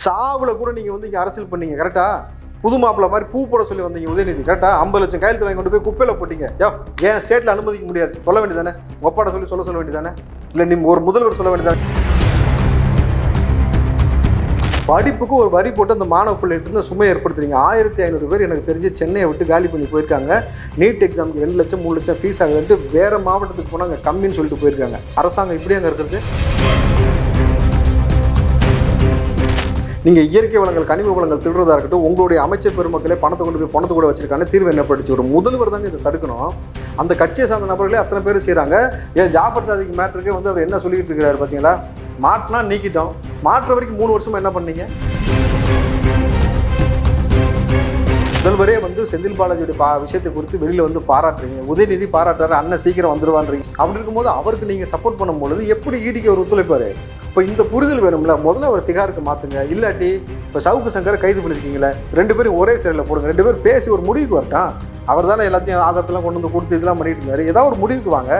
சாவில் கூட நீங்கள் வந்து இங்கே அரசியல் பண்ணீங்க கரெக்டா புது மாப்பிள்ள மாதிரி பூ போட சொல்லி வந்தீங்க உதயநிதி கரெக்டா ஐம்பது லட்சம் கையெழுத்து வாங்கி கொண்டு போய் குப்பையில் போட்டீங்க. யோ ஏன் ஸ்டேட்டில் அனுமதிக்க முடியாது? சொல்ல வேண்டியதானே உங்க அப்பாட்ட சொல்லி சொல்ல சொல்ல வேண்டியதானே இல்லை நீ ஒரு முதல்வர் சொல்ல வேண்டியதானே படிப்புக்கு ஒரு வரி போட்டு அந்த மாணவ பிள்ளைகிட்ட இருந்து சுமையை ஏற்படுத்துறீங்க. ஆயிரத்தி ஐநூறு பேர் எனக்கு தெரிஞ்சு சென்னையை விட்டு காலி பண்ணி போயிருக்காங்க. நீட் எக்ஸாமுக்கு ரெண்டு லட்சம் மூணு லட்சம் ஃபீஸ் ஆகுதுன்ட்டு வேறு மாவட்டத்துக்கு போனால் அங்கே கம்மின்னு சொல்லிட்டு போயிருக்காங்க. அரசாங்கம் இப்படி அங்கே இருக்கிறது? நீங்கள் இயற்கை வளங்கள் கனிம வளங்கள் திருடுறதா இருக்கட்டும் உங்களுடைய அமைச்சர் பெருமக்களே பணத்தை கொண்டு போய் பணத்தை கூட வச்சிருக்காங்க. தீர்வு என்ன படிச்சு ஒரு முதல்வர் தாங்க இதை தடுக்கணும். அந்த கட்சியை சார்ந்த நபர்களே அத்தனை பேர் செய்கிறாங்க ஏன் ஜாஃபர் சாதிக்கு மேட்ருக்கு வந்து அவர் என்ன சொல்லிட்டு இருக்கிறாரு பார்த்தீங்களா மாட்டினா நீக்கிட்டோம். மாற்ற வரைக்கும் மூணு வருஷமா என்ன பண்ணீங்க? முதல்வரே வந்து செந்தில் பாலாஜியோட பா விஷயத்தை குறித்து வெளியில் வந்து பாராட்டுறீங்க. உதயநிதி பாராட்டுறாரு அண்ணன் சீக்கிரம் வந்துடுவான்றீங்க அப்படி இருக்கும்போது அவருக்கு நீங்கள் சப்போர்ட் பண்ணும்பொழுது எப்படி ஈடிக்கு அவர் ஒத்துழைப்பார்? இப்போ இந்த புரிதல் வேணும்ல முதல்ல அவர் திகாருக்கு மாற்றுங்க இல்லாட்டி இப்போ சவுக்கு சங்கரை கைது பண்ணியிருக்கீங்களே ரெண்டு பேரும் ஒரே சிறையில் போடுங்க. ரெண்டு பேரும் பேசி ஒரு முடிவுக்கு வரட்டான் அவர் தானே எல்லாத்தையும் ஆதாரத்தெல்லாம் கொண்டு வந்து கொடுத்து இதெல்லாம் பண்ணிட்டு இருந்தார். ஏதாவது ஒரு முடிவுக்கு வாங்க.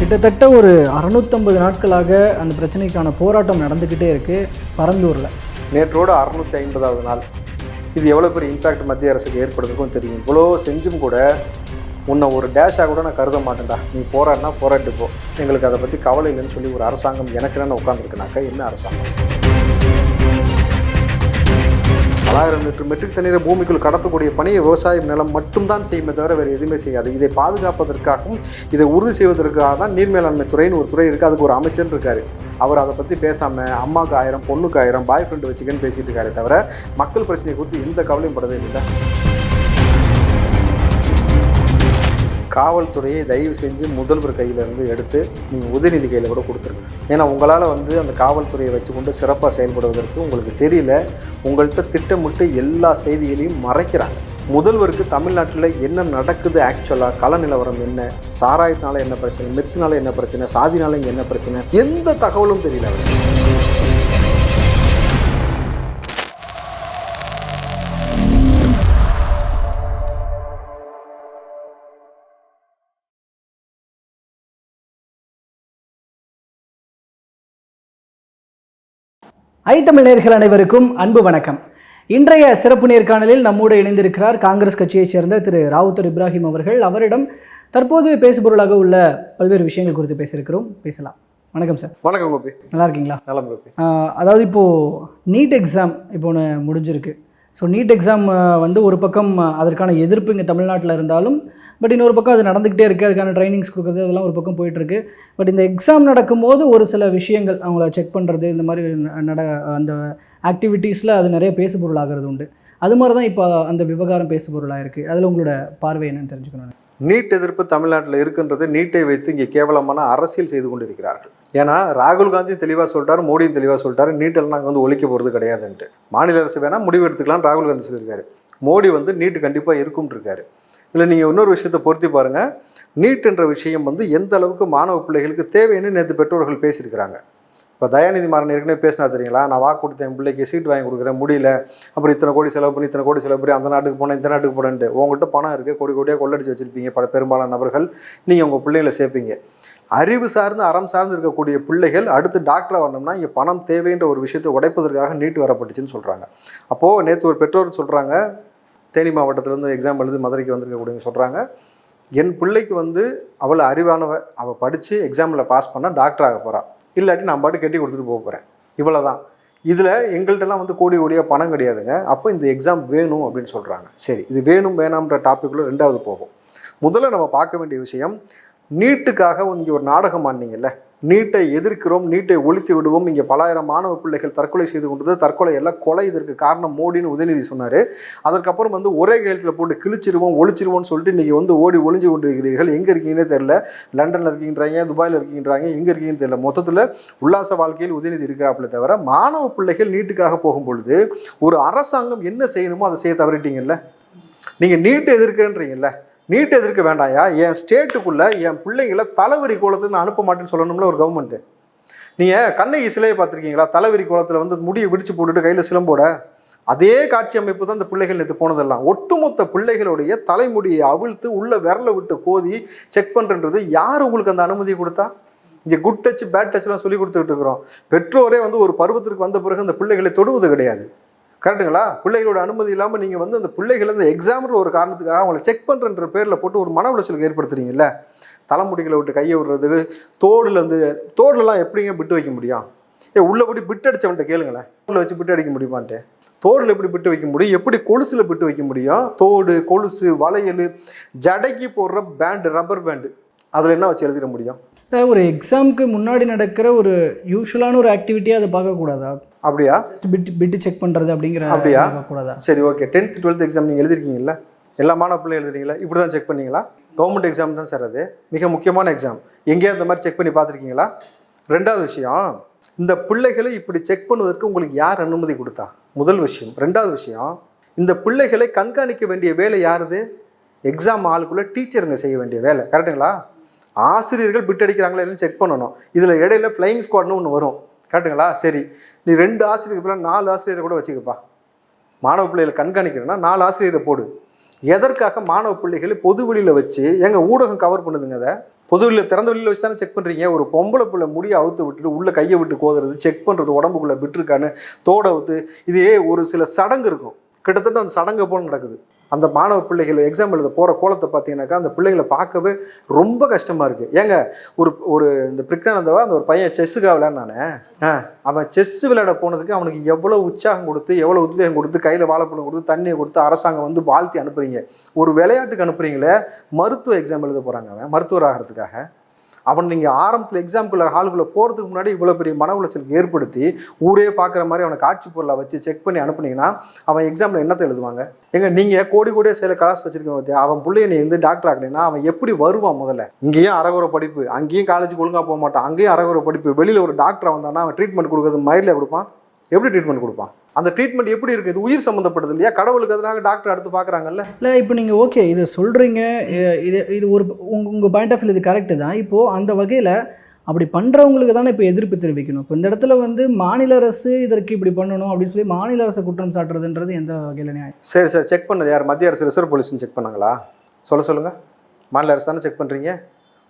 கிட்டத்தட்ட ஒரு அறுநூத்தம்பது நாட்களாக அந்த பிரச்சனைக்கான போராட்டம் நடந்துக்கிட்டே இருக்குது பரந்தூரில். நேற்றோடு அறுநூத்தி ஐம்பதாவது நாள். இது எவ்வளோ பெரிய இம்பாக்ட் மத்திய அரசுக்கு ஏற்படுறதுக்கும் தெரியும். இவ்வளோ செஞ்சும் கூட உன்னை ஒரு டேஷாக கூட நான் கருத மாட்டேன்டா. நீ போராடினா போராட்டு போ. எங்களுக்கு அதை பற்றி கவலை இல்லைன்னு சொல்லி ஒரு அரசாங்கம் எனக்கு என்ன உட்காந்துருக்குனாக்கா என்ன அரசாங்கம்? பலாயிரம் லிட்டர் மெட்ரிக் தண்ணீரை பூமிக்குள் கடத்தக்கூடிய பணியை விவசாய நிலம் மட்டும்தான் செய்யுமே தவிர வேறு எதுவுமே செய்யாது. இதை பாதுகாப்பதற்காகவும் இதை உறுதி செய்வதற்காக தான் நீர் மேலாண்மை துறைன்னு ஒரு துறை இருக்குது அதுக்கு ஒரு அமைச்சர் இருக்காரு. அவர் அதை பற்றி பேசாமல் அம்மாவுக்கு ஆயிரம் பொண்ணுக்கு ஆயிரம் பாய் ஃப்ரெண்டு வச்சுக்கன்னு பேசிகிட்டு இருக்காரே தவிர மக்கள் பிரச்சனை குறித்து எந்த கவலையும் படவே இல்லை. காவல்துறையை தயவு செஞ்சு முதல்வர் கையிலேருந்து எடுத்து நீங்கள் உதயநிதி கையில் கூட கொடுத்துருங்க. ஏன்னா உங்களால் வந்து அந்த காவல்துறையை வச்சுக்கொண்டு சிறப்பாக செயல்படுவதற்கு உங்களுக்கு தெரியல. உங்கள்கிட்ட திட்டமிட்டு எல்லா செய்திகளையும் மறைக்கிறாங்க. முதல்வருக்கு தமிழ்நாட்டில் என்ன நடக்குது ஆக்சுவலாக கள நிலவரம் என்ன? சாராயத்தினால என்ன பிரச்சனை? மெத்தினால என்ன பிரச்சனை? சாதினால இங்கே என்ன பிரச்சனை? எந்த தகவலும் தெரியல அவருக்கு. ஐ தமிழ் நேர்கள் அனைவருக்கும் அன்பு வணக்கம். இன்றைய சிறப்பு நேர்காணலில் நம்மோடு இணைந்திருக்கிறார் காங்கிரஸ் கட்சியைச் சேர்ந்த திரு ராவுத்தர் இப்ராஹிம் அவர்கள். அவரிடம் தற்போது பேசுபொருளாக உள்ள பல்வேறு விஷயங்கள் குறித்து பேசியிருக்கிறோம். பேசலாம். வணக்கம் சார். வணக்கம் கோபி. நல்லா இருக்கீங்களா? நலம் கோபி. அதாவது இப்போது நீட் எக்ஸாம் இப்போ ஒன்று முடிஞ்சிருக்கு. ஸோ நீட் எக்ஸாம் வந்து ஒரு பக்கம் அதற்கான எதிர்ப்பு இங்கே தமிழ்நாட்டில் இருந்தாலும் பட் இன்னொரு பக்கம் அது நடந்துக்கிட்டே இருக்குது அதுக்கான ட்ரைனிங்ஸ் கொடுக்குறது அதெல்லாம் ஒரு பக்கம் போயிட்டுருக்கு. பட் இந்த எக்ஸாம் நடக்கும்போது ஒரு சில விஷயங்கள் அவங்கள செக் பண்ணுறது இந்த மாதிரி நட அந்த ஆக்டிவிட்டீஸில் அது நிறைய பேசுபொருளாகிறது உண்டு. அது மாதிரி தான் இப்போ அந்த விவகாரம் பேசுபொருளாக இருக்குது அதில் உங்களோட பார்வை என்னன்னு தெரிஞ்சுக்கணும் நீட் எதிர்ப்பு தமிழ்நாட்டில் இருக்குன்றது நீட்டை வைத்து இங்கே கேவலமான அரசியல் செய்து கொண்டிருக்கிறார்கள். ஏன்னா ராகுல் காந்தி தெளிவாக சொல்லிட்டார் மோடியும் தெளிவாக சொல்லிட்டாரு நீட்டெல்லாம் நாங்கள் வந்து ஒழிக்க போகிறது கிடையாதுன்ட்டு. மாநில அரசு வேணால் முடிவு எடுத்துக்கலாம்னு ராகுல் காந்தி சொல்லியிருக்காரு. மோடி வந்து நீட்டு கண்டிப்பாக இருக்கும்னு இருக்காரு. இதில் நீங்கள் இன்னொரு விஷயத்தை பொருத்தி பாருங்கள் நீட் என்ற விஷயம் வந்து எந்த அளவுக்கு மாணவ பிள்ளைகளுக்கு தேவைன்னு நேற்று பெற்றோர்கள் பேசியிருக்கிறாங்க. இப்போ தயாநிதி மாறன் ஏற்கனவே பேசினா தெரியுங்களா? நான் வாக்கு கொடுத்தேன் என் பிள்ளைக்கு சீட் வாங்கி கொடுக்குறேன் முடியல. அப்புறம் இத்தனை கோடி செலவு பண்ணி இத்தனை கோடி செலவு பண்ணி அந்த நாட்டுக்கு போனேன் இந்த நாட்டுக்கு போனேன்ட்டு. உங்கள்கிட்ட பணம் இருக்குது கோடி கோடியாக கொள்ளடிச்சு வச்சிருப்பீங்க பல பெரும்பாலான நபர்கள். நீங்கள் உங்கள் பிள்ளைகளை சேர்ப்பீங்க அறிவு சார்ந்து அறம் சார்ந்து இருக்கக்கூடிய பிள்ளைகள் அடுத்து டாக்டராக வரணும்னா இங்கே பணம் தேவைன்ற ஒரு விஷயத்தை உடைப்பதற்காக நீட் வரப்பட்டுச்சுன்னு சொல்கிறாங்க அப்போது நேற்று ஒரு பெற்றோர் சொல்கிறாங்க தேனி மாவட்டத்திலேருந்து எக்ஸாம் எழுதி மதுரைக்கு வந்திருக்கக்கூடியவங்க சொல்கிறாங்க என் பிள்ளைக்கு வந்து அவளை அறிவானவ அவள் படித்து எக்ஸாமில் பாஸ் பண்ணால் டாக்டர் ஆக போகிறாள் இல்லாட்டி நான் பாட்டு கட்டி கொடுத்துட்டு போக போகிறேன் இவ்வளோ தான் இதில் எங்கள்கிட்டலாம் வந்து கோடி கோடியாக பணம் கிடையாதுங்க. அப்போ இந்த எக்ஸாம் வேணும் அப்படின்னு சொல்கிறாங்க சரி இது வேணும் வேணாம்ன்ற டாப்பிக்குள்ளே ரெண்டாவது போகும். முதல்ல நம்ம பார்க்க வேண்டிய விஷயம் நீட்டுக்காக இங்கே ஒரு நாடகம் ஆனீங்கல்ல நீட்டை எதிர்க்கிறோம் நீட்டை ஒழித்து விடுவோம். இங்கே பலாயிரம் மாணவ பிள்ளைகள் தற்கொலை செய்து கொண்டது தற்கொலை எல்லாம் கொலை இதற்கு காரணம் மோடின்னு உதயநிதி சொன்னார். அதற்கப்புறம் வந்து ஒரே கையத்தில் போட்டு கிழிச்சிருவோம் ஒழிச்சிருவோம்னு சொல்லிட்டு நீங்கள் வந்து ஓடி ஒளிஞ்சு கொண்டு இருக்கிறீர்கள் எங்கே இருக்கீங்கன்னே தெரில லண்டனில் இருக்கீங்கன்றாங்க துபாயில் இருக்கீன்றாங்க எங்கே இருக்கீங்கன்னு தெரியல. மொத்தத்தில் உல்லாச வாழ்க்கையில் உதயநிதி இருக்கிறாப்புல தவிர மாணவ பிள்ளைகள் நீட்டுக்காக போகும் பொழுது ஒரு அரசாங்கம் என்ன செய்யணுமோ அதை செய்ய தவறிட்டீங்கல்ல? நீங்கள் நீட்டை எதிர்க்கிறேன்றீங்கல்ல? நீட் எதிர்க்க வேண்டாயா என் ஸ்டேட்டுக்குள்ளே என் பிள்ளைங்களை தலைவரி கோலத்துக்கு நான் அனுப்ப மாட்டேன்னு சொல்லணும்ல ஒரு கவர்மெண்ட்டு நீங்கள் கண்ணகி சிலையை பார்த்துருக்கீங்களா? தலைவரி கோலத்தில் வந்து முடியை விடிச்சு போட்டுட்டு கையில் சிலம்போட? அதே காட்சி அமைப்பு தான் இந்த பிள்ளைகள் நேற்று போனதெல்லாம். ஒட்டுமொத்த பிள்ளைகளுடைய தலைமுடியை அவிழ்த்து உள்ள விரல விட்டு கோதி செக் பண்ணுறது யார் உங்களுக்கு அந்த அனுமதி கொடுத்தா? இங்கே குட் டச் பேட் டச்லாம் சொல்லி கொடுத்துக்கிட்டு இருக்கிறோம். பெற்றோரே வந்து ஒரு பருவத்திற்கு வந்த பிறகு அந்த பிள்ளைகளை தொடுவது கிடையாது. கரெக்டுங்களா? பிள்ளைகளோட அனுமதி இல்லாமல் நீங்கள் வந்து அந்த பிள்ளைகள் அந்த எக்ஸாம்ன்ற ஒரு காரணத்துக்காக அவங்கள செக் பண்ணுறன்ற பேரில் போட்டு ஒரு மன உளைச்சலுக்கு ஏற்படுத்துறீங்கல்ல? தலைமுடிகளை விட்டு கையை விடுறதுக்கு தோடுலேருந்து தோடுலலாம் எப்படிங்க பிட்டு வைக்க முடியும்? ஏ உள்ளபடி பிட்டு அடிச்சவன்ட்ட கேளுங்களேன். தோடில் வச்சு பிட்டு அடிக்க முடியுமான்ட்டு? தோடில் எப்படி பிட்டு வைக்க முடியும்? எப்படி கொலுசில் பிட்டு வைக்க முடியும்? தோடு கொலுசு வளையல் ஜடைக்கு போடுற பேண்டு ரப்பர் பேண்டு அதில் என்ன வச்சு எழுதிட முடியும்? ஒரு எக்ஸாமுக்கு முன்னாடி நடக்கிற ஒரு யூஸ்வலான ஒரு ஆக்டிவிட்டியாக அதை பார்க்கக்கூடாதா? அப்படியா? பிட் பிட்டு செக் பண்ணுறது அப்படிங்கிற அப்படியா? பார்க்கக்கூடாதா? சரி ஓகே டென்த் டுவெல்த் எக்ஸாம் நீங்கள் எழுதிருக்கீங்களா எல்லா மாணவ பிள்ளை எழுதுறீங்களா இப்படி தான் செக் பண்ணீங்களா? கவர்மெண்ட் எக்ஸாம் தான் சார் அது. மிக முக்கியமான எக்ஸாம் எங்கேயாவது அந்த மாதிரி செக் பண்ணி பார்த்துருக்கீங்களா? ரெண்டாவது விஷயம் இந்த பிள்ளைகளை இப்படி செக் பண்ணுவதற்கு உங்களுக்கு யார் அனுமதி கொடுத்தா? முதல் விஷயம். ரெண்டாவது விஷயம் இந்த பிள்ளைகளை கண்காணிக்க வேண்டிய வேலை யாருது எக்ஸாம் ஆளுக்குள்ளே டீச்சருங்க செய்ய வேண்டிய வேலை. கரெக்டுங்களா ஆசிரியர்கள் பிட் அடிக்கிறாங்களா இல்லைன்னு செக் பண்ணணும். இதில் இடையில ஃப்ளைங் ஸ்குவாட்னு ஒன்று வரும். கரெக்டுங்களா சரி. நீ ரெண்டு ஆசிரியருக்கு பதிலா நாலு ஆசிரியரை கூட வச்சுக்கப்பா. மாணவ பிள்ளைகளை கண்காணிக்கிறேன்னா நாலு ஆசிரியரை போடு. எதற்காக மாணவ பிள்ளைகளை பொது வெளியில் வச்சு எங்கள் ஊடகம் கவர் பண்ணுதுங்க அதை? பொது வெளியில் திறந்த வெளியில் வச்சு தானே செக் பண்ணுறீங்க ஒரு பொம்பளை பிள்ளை முடியை அவுத்து விட்டுட்டு உள்ளே கையை விட்டு கோதுறது செக் பண்ணுறது உடம்புக்குள்ளே விட்டுருக்கான்னு தோட அவுத்து இதே ஒரு சில சடங்கு இருக்கும். கிட்டத்தட்ட அந்த சடங்கு போல் நடக்குது. அந்த மாணவ பிள்ளைகள் எக்ஸாம் எழுத போகிற கோலத்தை பார்த்தீங்கன்னாக்கா அந்த பிள்ளைகளை பார்க்கவே ரொம்ப கஷ்டமாக இருக்குது ஏங்க ஒரு ஒரு இந்த பிரிக்னானந்தவா அந்த ஒரு பையன் செஸ்ஸுக்காக விளையாடினானே ஆ அவன் செஸ் விளையாட போனதுக்கு அவனுக்கு எவ்வளோ உற்சாகம் கொடுத்து எவ்வளோ உத்வேகம் கொடுத்து கையில் வாழைப்பழம் கொடுத்து தண்ணியை கொடுத்து அரசாங்கம் வந்து வாழ்த்தி அனுப்புறீங்க. ஒரு விளையாட்டுக்கு அனுப்புறீங்களே மருத்துவ எக்ஸாம் எழுத போகிறாங்க அவன் மருத்துவர் ஆகிறதுக்காக. அவன் நீங்கள் ஆரம்பத்தில் எக்ஸாம்குள்ளே ஹாலுக்குள்ளே போகிறதுக்கு முன்னாடி இவ்வளோ பெரிய மன உளைச்சலுக்கு ஏற்படுத்தி ஊரே பார்க்குற மாதிரி அவனை காட்சி பொருளை வச்சு செக் பண்ணி அனுப்புனீங்கன்னா அவன் எக்ஸாமில் என்னத்தை எழுதுவாங்க? ஏங்க நீங்கள் கோடி கோடியே சில கலாஸ் வச்சிருக்கீங்க பார்த்தியா அவன் பிள்ளைய நீ வந்து டாக்டர் ஆகலைன்னா அவன் எப்படி வருவான் முதல்ல? இங்கேயும் அரகுற படிப்பு அங்கேயும் காலேஜுக்கு ஒழுங்காக போக மாட்டான் அங்கேயும் அரகுற படிப்பு வெளியில் ஒரு டாக்டர் வந்தானா அவன் ட்ரீட்மெண்ட் கொடுக்குறது மயிலில் கொடுப்பான். எப்படி ட்ரீட்மெண்ட் கொடுப்பான்? அந்த ட்ரீட்மெண்ட் எப்படி இருக்குது இது உயிர் சம்மந்தப்பட்டது இல்லையா? கடவுளுக்கு எதிராக டாக்டர் அடுத்து பார்க்குறாங்கல்ல? இல்லை இப்போ நீங்கள் ஓகே இது சொல்கிறீங்க இது இது ஒரு உங்கள் உங்கள் பாயிண்ட் ஆஃப் வியூ இது கரெக்டு தான். இப்போது அந்த வகையில் அப்படி பண்ணுறவங்களுக்கு தானே இப்போ எதிர்ப்பு தெரிவிக்கணும். இப்போ இந்த இடத்துல வந்து மாநில அரசு இதற்கு இப்படி பண்ணணும் அப்படின்னு சொல்லி மாநில அரசு குற்றம் சாட்டுறதுன்றது எந்த வகையில் நியாயம்? சரி சார் செக் பண்ணது யார்? மத்திய அரசு ரிசர்வ் போலீஸ்னு செக் பண்ணாங்களா? சொல்ல சொல்லுங்கள் மாநில அரசு தானே செக் பண்ணுறீங்க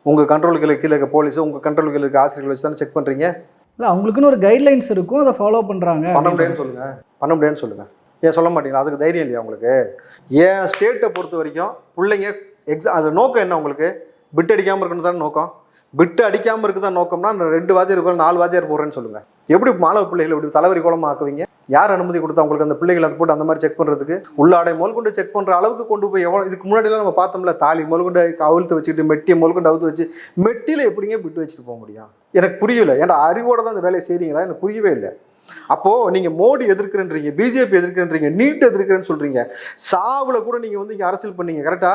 உங்கள் கண்ட்ரோலுக்கு கீழே இருக்க போலீஸ் உங்கள் கண்ட்ரோலுக்கு கீழே இருக்க ஆசிரியர்கள் வச்சு தானே செக் பண்ணுறீங்க இல்லை அவங்களுக்குன்னு ஒரு கைட்லைன்ஸ் இருக்கும் அதை ஃபாலோ பண்ணுறாங்க பண்ண முடியாதுன்னு சொல்லுங்கள் பண்ண முடியாதுன்னு சொல்லுங்கள் ஏன் சொல்ல மாட்டீங்களா? அதுக்கு தைரியம் இல்லையா உங்களுக்கு? ஏன் ஸ்டேட்டை பொறுத்த வரைக்கும் பிள்ளைங்க எக்ஸாம் அது நோக்கம் என்ன உங்களுக்கு? பிட் அடிக்காமல் இருக்கணும் தானே நோக்கம்? பிட்டு அடிக்காமல் இருக்குதான் நோக்கம்னா நான் ரெண்டு வாத்தியார் போல நாலு வாத்தியார் போடுறேன்னு சொல்லுங்கள் எப்படி மாணவ பிள்ளைகளை இப்படி தலைவரி கோலமாக ஆக்குவீங்க? யார் அனுமதி கொடுத்தா உங்களுக்கு அந்த பிள்ளைகளை அதை போட்டு அந்த மாதிரி செக் பண்ணுறதுக்கு உள்ளாடை முதல் கொண்டு செக் பண்ணுற அளவுக்கு கொண்டு போய் எவ்வளோ இதுக்கு முன்னாடிலாம் நம்ம பார்த்தோம்ல தாலி முதல்கொண்டு அவிழ்த்து வச்சுட்டு மெட்டியை முதல் கொண்டு அவுத்து வச்சு மெட்டியில் எப்படிங்க பிட்டு வச்சுட்டு போக முடியும்? எனக்கு புரியல. ஏன்டா அறிவோட தான் அந்த வேலையை செய்றீங்களா? எனக்கு புரியவே இல்லை. அப்போது நீங்கள் மோடி எதிர்க்கிறன்றீங்க பிஜேபி எதிர்க்கிறன்றீங்க நீட் எதிர்க்கிறேன்னு சொல்கிறீங்க சாவுல கூட நீங்கள் வந்து இங்கே அரசியல் பண்ணீங்க கரெக்டா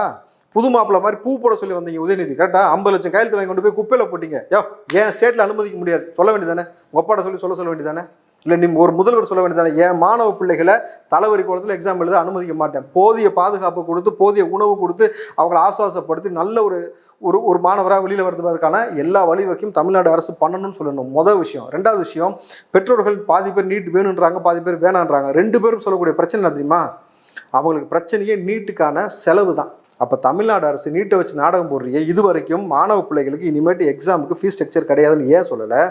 புது மாப்பிள்ள மாதிரி பூ போட சொல்லி வந்தீங்க உதயநிதி. கரெக்டா ஐம்பது லட்சம் கையெழுத்து வாங்கி கொண்டு போய் குப்பையில் போட்டீங்க. யோ ஏன் ஸ்டேட்டில் அனுமதிக்க முடியாது? சொல்ல வேண்டியதானே உங்கள் அப்பாட்ட சொல்லி சொல்ல சொல்ல வேண்டியதானே இல்லை நீ ஒரு முதல்வர் சொல்ல வேண்டியதானே என் மாணவ பிள்ளைகளை தலைவரி கோலத்தில் எக்ஸாம் எழுத அனுமதிக்க மாட்டேன்? போதிய பாதுகாப்பு கொடுத்து போதிய உணவு கொடுத்து அவங்கள ஆசுவாசப்படுத்தி நல்ல ஒரு ஒரு ஒரு மாணவராக வெளியில் வருவதற்கான எல்லா வழிவகையும் தமிழ்நாடு அரசு பண்ணணும்னு சொல்லணும். முதல் விஷயம். ரெண்டாவது விஷயம் பெற்றோர்கள் பாதி பேர் நீட் வேணுன்றாங்க பாதி பேர் வேணான்றாங்க. ரெண்டு பேரும் சொல்லக்கூடிய பிரச்சனை என்ன தெரியுமா? அவங்களுக்கு பிரச்சனையே நீட்டுக்கான செலவு தான் அப்போ தமிழ்நாடு அரசு நீட்டை வச்சு நாடகம் போடுறீங்க இது வரைக்கும் மாணவ பிள்ளைகளுக்கு இனிமேட்டு எக்ஸாமுக்கு ஃபீஸ் ஸ்ட்ரக்சர் கிடையாதுன்னு ஏன் சொல்லலை?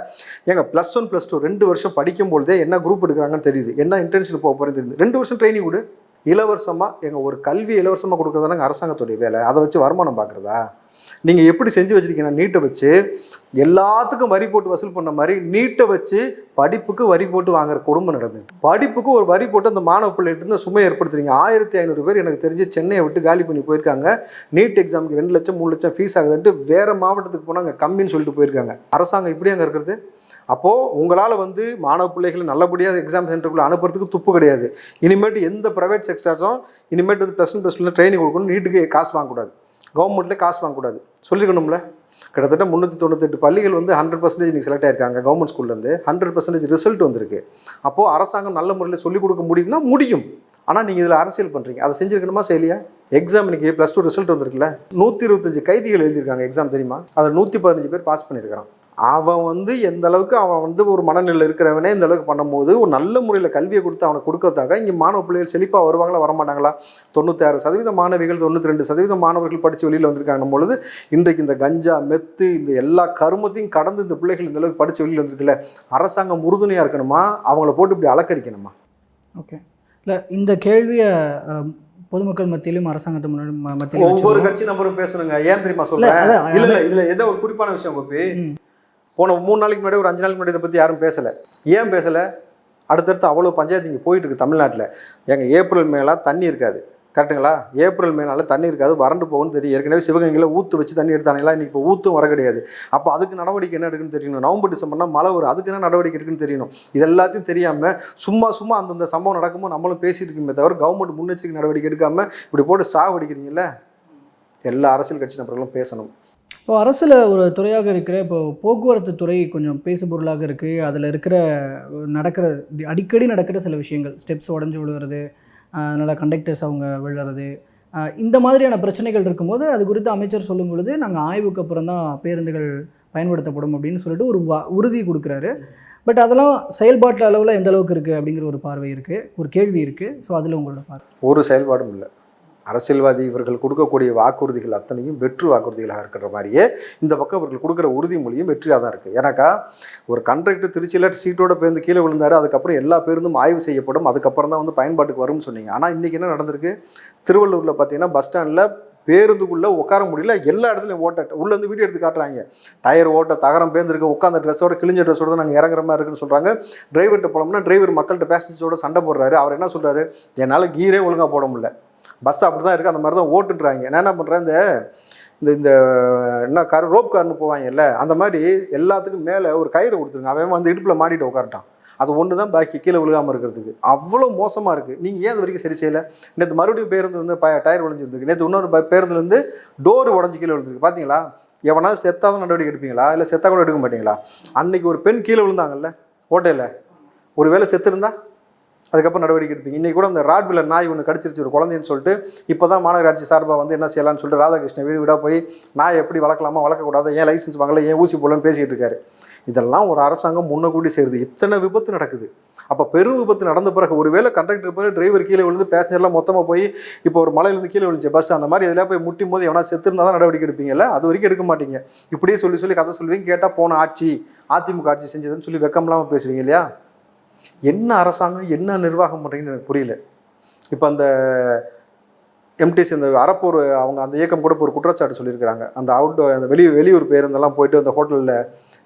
எங்கள் ப்ளஸ் ஒன் ப்ளஸ் டூ ரெண்டு வருஷம் படிக்கும் பொழுதே என்ன குரூப் எடுக்கிறாங்கன்னு தெரியுது. என்ன இன்டென்ஷன் போக போகிறது தெரியுது. ரெண்டு வருஷம் ட்ரைனிங் கொடு. இலவசமாக எங்கள் ஒரு கல்வி இலவசமாக கொடுக்குறதானங்க அரசாங்கத்துடைய வேலை. அதை வச்சு வருமானம் பார்க்குறதா நீங்கள் எப்படி செஞ்சு வச்சுருக்கீங்கன்னா நீட்டை வச்சு எல்லாத்துக்கும் வரி போட்டு வசூல் பண்ண மாதிரி நீட்டை வச்சு படிப்புக்கு வரி போட்டு வாங்குற குடும்பம் நடந்தது. படிப்புக்கு ஒரு வரி போட்டு அந்த மாணவ பிள்ளைகிட்ட இருந்து சுமை ஏற்படுத்துறீங்க. ஆயிரத்தி ஐநூறு பேர் எனக்கு தெரிஞ்சு சென்னையை விட்டு காலி பண்ணி போயிருக்காங்க. நீட் எக்ஸாமுக்கு ரெண்டு லட்சம் மூணு லட்சம் ஃபீஸ் ஆகுதுன்ட்டு வேறு மாவட்டத்துக்கு போனால் அங்கே கம்மின்னு சொல்லிட்டு போயிருக்காங்க. அரசாங்கம் இப்படி அங்கே இருக்கிறது? அப்போது உங்களால் வந்து மாணவ பிள்ளைகளை நல்லபடியாக எக்ஸாம் சென்டருக்குள்ளே அனுப்புறதுக்கு துப்பு கிடையாது. இனிமேட்டு எந்த ப்ரைவேட் செக்டர்ஸும் இனிமேட்டு வந்து ப்ளஸ் ஒன் ப்ளஸ் டூவில் ட்ரைனிங் கொடுக்கணும் நீட்டுக்கு காசு வாங்கக்கூடாது. கவர்மெண்ட்லேயே காசு வாங்கக்கூடாது. சொல்லிக்கணும்ல கிட்டத்தட்ட முந்நூற்றி தொண்ணூத்தெட்டு பள்ளிகள் வந்து ஹண்ட்ரட் பர்சன்டேஜ் இன்றைக்கி செலக்ட் ஆயிருக்காங்க கவர்மெண்ட் ஸ்கூல்லேருந்து ஹண்ட்ரட் பர்சன்டேஜ் ரிசல்ட் வந்திருக்கு. அப்போது அரசாங்கம் நல்ல முறையில் சொல்லிக் கொடுக்க முடியும்னா முடியும். ஆனால் நீங்கள் இதில் அரசியல் பண்ணுறீங்க அதை செஞ்சிருக்கணுமா செய்யலையா? எக்ஸாம் இன்றைக்கி ப்ளஸ் டூ ரிசல்ட் வந்திருக்குல்ல. நூற்றி இருபத்தஞ்சு கைதிகள் எழுதியிருக்காங்க எக்ஸாம் தெரியுமா? அதில் நூற்றி பதினஞ்சு பேர் பாஸ் பண்ணியிருக்கிறான். அவன் வந்து எந்த அளவுக்கு அவன் வந்து ஒரு மனநிலையில் இருக்கிறவனே இந்த அளவுக்கு பண்ணும்போது ஒரு நல்ல முறையில் கல்வியை கொடுத்து அவனை கொடுக்கறதாக இங்கே மாணவ பிள்ளைகள் செழிப்பாக வருவாங்களா வரமாட்டாங்களா? தொண்ணூத்தாறு சதவீத மாணவிகள் தொண்ணூற்றி ரெண்டு சதவீத மாணவர்கள் படித்து வெளியில் வந்திருக்காங்க பொழுது இன்றைக்கு இந்த கஞ்சா மெத்து இந்த எல்லா கருமத்தையும் கடந்து இந்த பிள்ளைகள் இந்த அளவுக்கு படித்து வெளியில் வந்திருக்குல்ல அரசாங்கம் உறுதுணையாக இருக்கணுமா? அவங்கள போட்டு இப்படி அலக்கரிக்கணுமா ஓகே. இல்லை இந்த கேள்வியை பொதுமக்கள் மத்தியிலும் அரசாங்கத்து முன்னாடி ஒவ்வொரு. கட்சி நம்பரும் பேசணுங்க. ஏன் தெரியுமா சொல்றேன்? இல்ல இல்ல இதுல என்ன ஒரு குறிப்பான விஷயம் கோபி. போன மூணு நாளைக்கு முன்னாடி ஒரு அஞ்சு நாளைக்கு முன்னாடி இதை பற்றி யாரும் பேசலை. ஏன் பேசலை? அடுத்தடுத்து அவ்வளோ பஞ்சாயத்து இங்கே போயிட்டுருக்கு தமிழ்நாட்டில். எங்கள் ஏப்ரல் மேலா தண்ணி இருக்காது. கரெக்ட்டுங்களா ஏப்ரல் மேனால தண்ணி இருக்காது வறண்டு போகும்னு தெரியும். ஏற்கனவே சிவகங்கையில் ஊற்று வச்சு தண்ணி எடுத்தாங்களா இன்னைக்கு இப்போ ஊற்றும் வர கிடையாது. அப்போ அதுக்கு நடவடிக்கை என்ன எடுக்குன்னு தெரியணும்? நவம்பர் டிசம்பர்னா மழை வரும். அதுக்கு என்ன நடவடிக்கை எடுக்குன்னு தெரியணும்? இது எல்லாத்தையும் தெரியாமல் சும்மா சும்மா அந்தந்த சம்பவம் நடக்கும்போது நம்மளும் பேசிட்டு இருக்கோமே தவிர கவர்மெண்ட் முன்னெச்சரிக்கை நடவடிக்கை எடுக்காமல் இப்படி போட்டு சாவடிக்கிறீங்கல்ல? எல்லா அரசியல் கட்சி நபர்களும் பேசணும். இப்போ அரசில் ஒரு துறையாக இருக்கிற இப்போ போக்குவரத்து துறை கொஞ்சம் பேசு பொருளாக இருக்குது அதில் இருக்கிற நடக்கிற அடிக்கடி நடக்கிற சில விஷயங்கள் ஸ்டெப்ஸ் உடஞ்சி விழுகிறது அதனால் கண்டக்டர்ஸ் அவங்க விழுறது இந்த மாதிரியான பிரச்சனைகள் இருக்கும்போது அது குறித்து அமைச்சர் சொல்லும் பொழுது நாங்கள் ஆய்வுக்கு அப்புறம் தான் பேருந்துகள் பயன்படுத்தப்படும் அப்படின்னு சொல்லிட்டு ஒரு வா உறுதி கொடுக்குறாரு. பட் அதெல்லாம் செயல்பாட்டு அளவில் எந்த அளவுக்கு இருக்குது அப்படிங்கிற ஒரு பார்வை இருக்குது ஒரு கேள்வி இருக்குது ஸோ அதில் உங்களோட பார்வை. ஒரு செயல்பாடும் இல்லை. அரசியல்வாதி இவர்கள் கொடுக்கக்கூடிய வாக்குறுதிகள் அத்தனையும் வெற்று வாக்குறுதிகளாக இருக்கிற மாதிரியே இந்த பக்கம் இவர்கள் கொடுக்குற உறுதிமொழியும் வெற்றியாக தான் இருக்குது ஏன்னாக்கா ஒரு கண்ட்ராக்டர் திருச்சியில் சீட்டோட பேருந்து கீழே விழுந்தார் அதுக்கப்புறம் எல்லா பேருந்தும் ஆய்வு செய்யப்படும் அதுக்கப்புறம் தான் வந்து பயன்பாட்டுக்கு வரும்னு சொன்னீங்க. ஆனால் இன்றைக்கி என்ன நடந்திருக்கு? திருவள்ளூரில் பார்த்தீங்கன்னா பஸ் ஸ்டாண்டில் பேருந்துக்குள்ளே உட்கார முடியல எல்லா இடத்துலையும் ஓட்ட உள்ளேருந்து வீடியோ எடுத்து காட்டுறாங்க. டயர் ஓட்ட தகரம் பேர்ந்துருக்கு உட்காந்த ட்ரெஸ்ஸோட கிழிஞ்ச ட்ரெஸ்ஸோட தான் நாங்கள் இறங்குற மாதிரி இருக்குன்னு சொல்கிறாங்க டிரைவர்கிட்ட போனோம்னா டிரைவர் மக்கள்கிட்ட பேசஞ்சர்ஸோட சண்டை போடுறாரு. அவர் என்ன சொல்கிறாரு என்னால் கீரே ஒழுங்காக போட முடியல. பஸ் அப்படி தான் இருக்குது அந்த மாதிரி தான் ஓட்டுன்றாங்க. நான் என்ன பண்ணுறேன் இந்த இந்த இந்த என்ன கார் ரோப் கார்னு போவாங்கல்ல அந்த மாதிரி எல்லாத்துக்கும் மேலே ஒரு கயிறு கொடுத்துருங்க. அவன் வந்து இடுப்பில் மாட்டிட்டு உட்காரட்டான் அது ஒன்று தான் பாக்கி. கீழே விழுகாமல் இருக்கிறதுக்கு. அவ்வளோ மோசமாக இருக்குது நீங்கள் ஏன் அது வரைக்கும் சரி செய்யலை? நேற்று மறுபடியும் பேருந்து வந்து ப டயர் உடஞ்சிருந்துருக்கு நேற்று இன்னொரு பேருந்துலேருந்து டோர் உடஞ்சி கீழே விழுந்துருக்கு. பார்த்தீங்களா எவனாவது செத்தாதான் நடவடிக்கை எடுப்பீங்களா? இல்லை செத்தா கூட எடுக்க மாட்டீங்களா? அன்னைக்கு ஒரு பெண் கீழே விழுந்தாங்கல்ல ஓட்டையில் ஒரு வேளை செத்துருந்தா? அதுக்கப்புறம் நடவடிக்கை எடுப்பீங்க. இன்றைக்கி கூட அந்த ராட்வில நாய் ஒன்று கடிச்சிருச்சு ஒரு குழந்தைன்னு சொல்லிட்டு இப்போ தான் மாநகராட்சி சார்பாக வந்து என்ன செய்யலாம்னு சொல்லிட்டு ராதாகிருஷ்ணன் வீடு வீடாக போய் நாய் எப்படி வளர்க்கலாமா வளர்க்கக்கூடாது ஏன் லைசன்ஸ் வாங்கல ஏன் ஊசி போடலன்னு பேசிகிட்டு இருக்காரு. இதெல்லாம் ஒரு அரசாங்கம் முன்னக்கூட்டி செய்யுது இத்தனை விபத்து நடக்குது. அப்போ பெரும் விபத்து நடந்த பிறகு ஒருவேளை கண்டக்டர் பிறகு டிரைவர் கீழே விழுந்து பேசஞ்சர்லாம் மொத்தமாக போய் இப்போ ஒரு மலையிலேருந்து கீழே விழுந்துச்சு பஸ் அந்த மாதிரி இதில் போய் முட்டும் போது எவனா செத்துருந்தா தான் நடவடிக்கை எடுப்பீங்கல்ல? அது வரைக்கும் எடுக்க மாட்டீங்க. இப்படியே சொல்லி சொல்லி கதை சொல்லுவீங்க கேட்டால் போன ஆட்சி அதிமுக ஆட்சி செஞ்சதுன்னு சொல்லி வெக்கம் இல்லாமல் பேசுவீங்க இல்லையா? என்ன அரசாங்கம் என்ன நிர்வாகம் பண்ணுறீங்கன்னு எனக்கு புரியல. இப்போ அந்த எம்டிசி இந்த அறப்போர் அவங்க அந்த இயக்கம் கூட ஒரு குற்றச்சாட்டு சொல்லியிருக்கிறாங்க. அந்த அவுட்டோர் அந்த வெளி வெளியூர் பேருந்தெல்லாம் போயிட்டு அந்த ஹோட்டலில்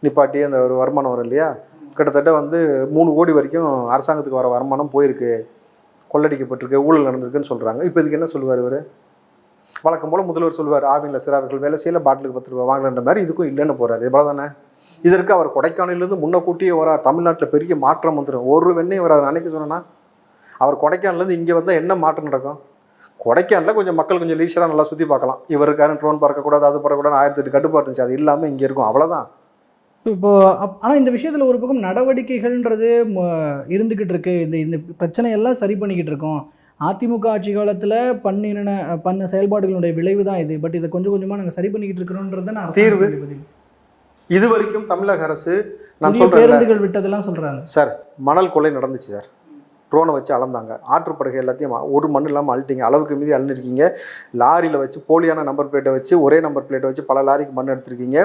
நிப்பாட்டி அந்த ஒரு வருமானம் வரும் இல்லையா? கிட்டத்தட்ட வந்து மூணு கோடி வரைக்கும் அரசாங்கத்துக்கு வர வருமானம் போயிருக்கு. கொள்ளடிக்கப்பட்டிருக்கு ஊழல் நடந்திருக்குன்னு சொல்கிறாங்க இப்போ இதுக்கு என்ன சொல்லுவார் இவர்? வழக்கம் போல் முதல்வர் சொல்லுவார் ஆவின்ல சிறார்கள் வேலை செய்யல பாட்டிலுக்கு பத்து ரூபா வாங்கலன்ற மாதிரி இதுக்கும் இல்லைன்னு போகிறாரு இவ்வளோ தானே இதற்கு அவர் கொடைக்கானலிருந்து முன்னக்கூட்டியே வரார். தமிழ்நாட்டில் பெரிய மாற்றம் வந்துடும் ஒரு வெண்ணையும் வராது. அன்னைக்கு சொன்னேன்னா அவர் கொடைக்கானலேருந்து இங்கே வந்தால் என்ன மாற்றம் நடக்கும்? கொடைக்கானலில் கொஞ்சம் மக்கள் கொஞ்சம் லீஷராக நல்லா சுற்றி பார்க்கலாம். இவர் இருக்காரு ட்ரோன் பறக்கக்கூடாது அது பறக்கக்கூடாது ஆயிரத்தி எட்டு கட்டுப்பாடு இருந்துச்சு. அது இல்லாமல் இங்கே இருக்கும். அவ்வளோதான் இப்போ ஆனால் இந்த விஷயத்தில் ஒரு பக்கம் நடவடிக்கைகள்ன்றது இருந்துக்கிட்டு இருக்கு. இந்த இந்த பிரச்சனையெல்லாம் சரி பண்ணிக்கிட்டு இருக்கோம். அதிமுக ஆட்சி காலத்தில் பண்ணின பண்ண செயல்பாடுகளுடைய விளைவு தான் இது. பட் இதை கொஞ்சம் கொஞ்சமாக நாங்கள் சரி பண்ணிக்கிட்டு இருக்கிறோன்றது நான் தீர்வு? இது வரைக்கும் தமிழக அரசு நான் சொல்கிறேன் விட்டதெல்லாம் சொல்கிறாங்க சார் மணல் கொள்ளை நடந்துச்சு சார். ட்ரோனை வச்சு அளந்தாங்க. ஆற்றுப்படுகை எல்லாத்தையும் ஒரு மண் இல்லாமல் அழுட்டிங்க அளவுக்கு மீதி அள்ளிருக்கீங்க. லாரியில் வச்சு போலியான நம்பர் பிளேட்டை வச்சு ஒரே நம்பர் பிளேட்டை வச்சு பல லாரிக்கு மண் எடுத்திருக்கீங்க.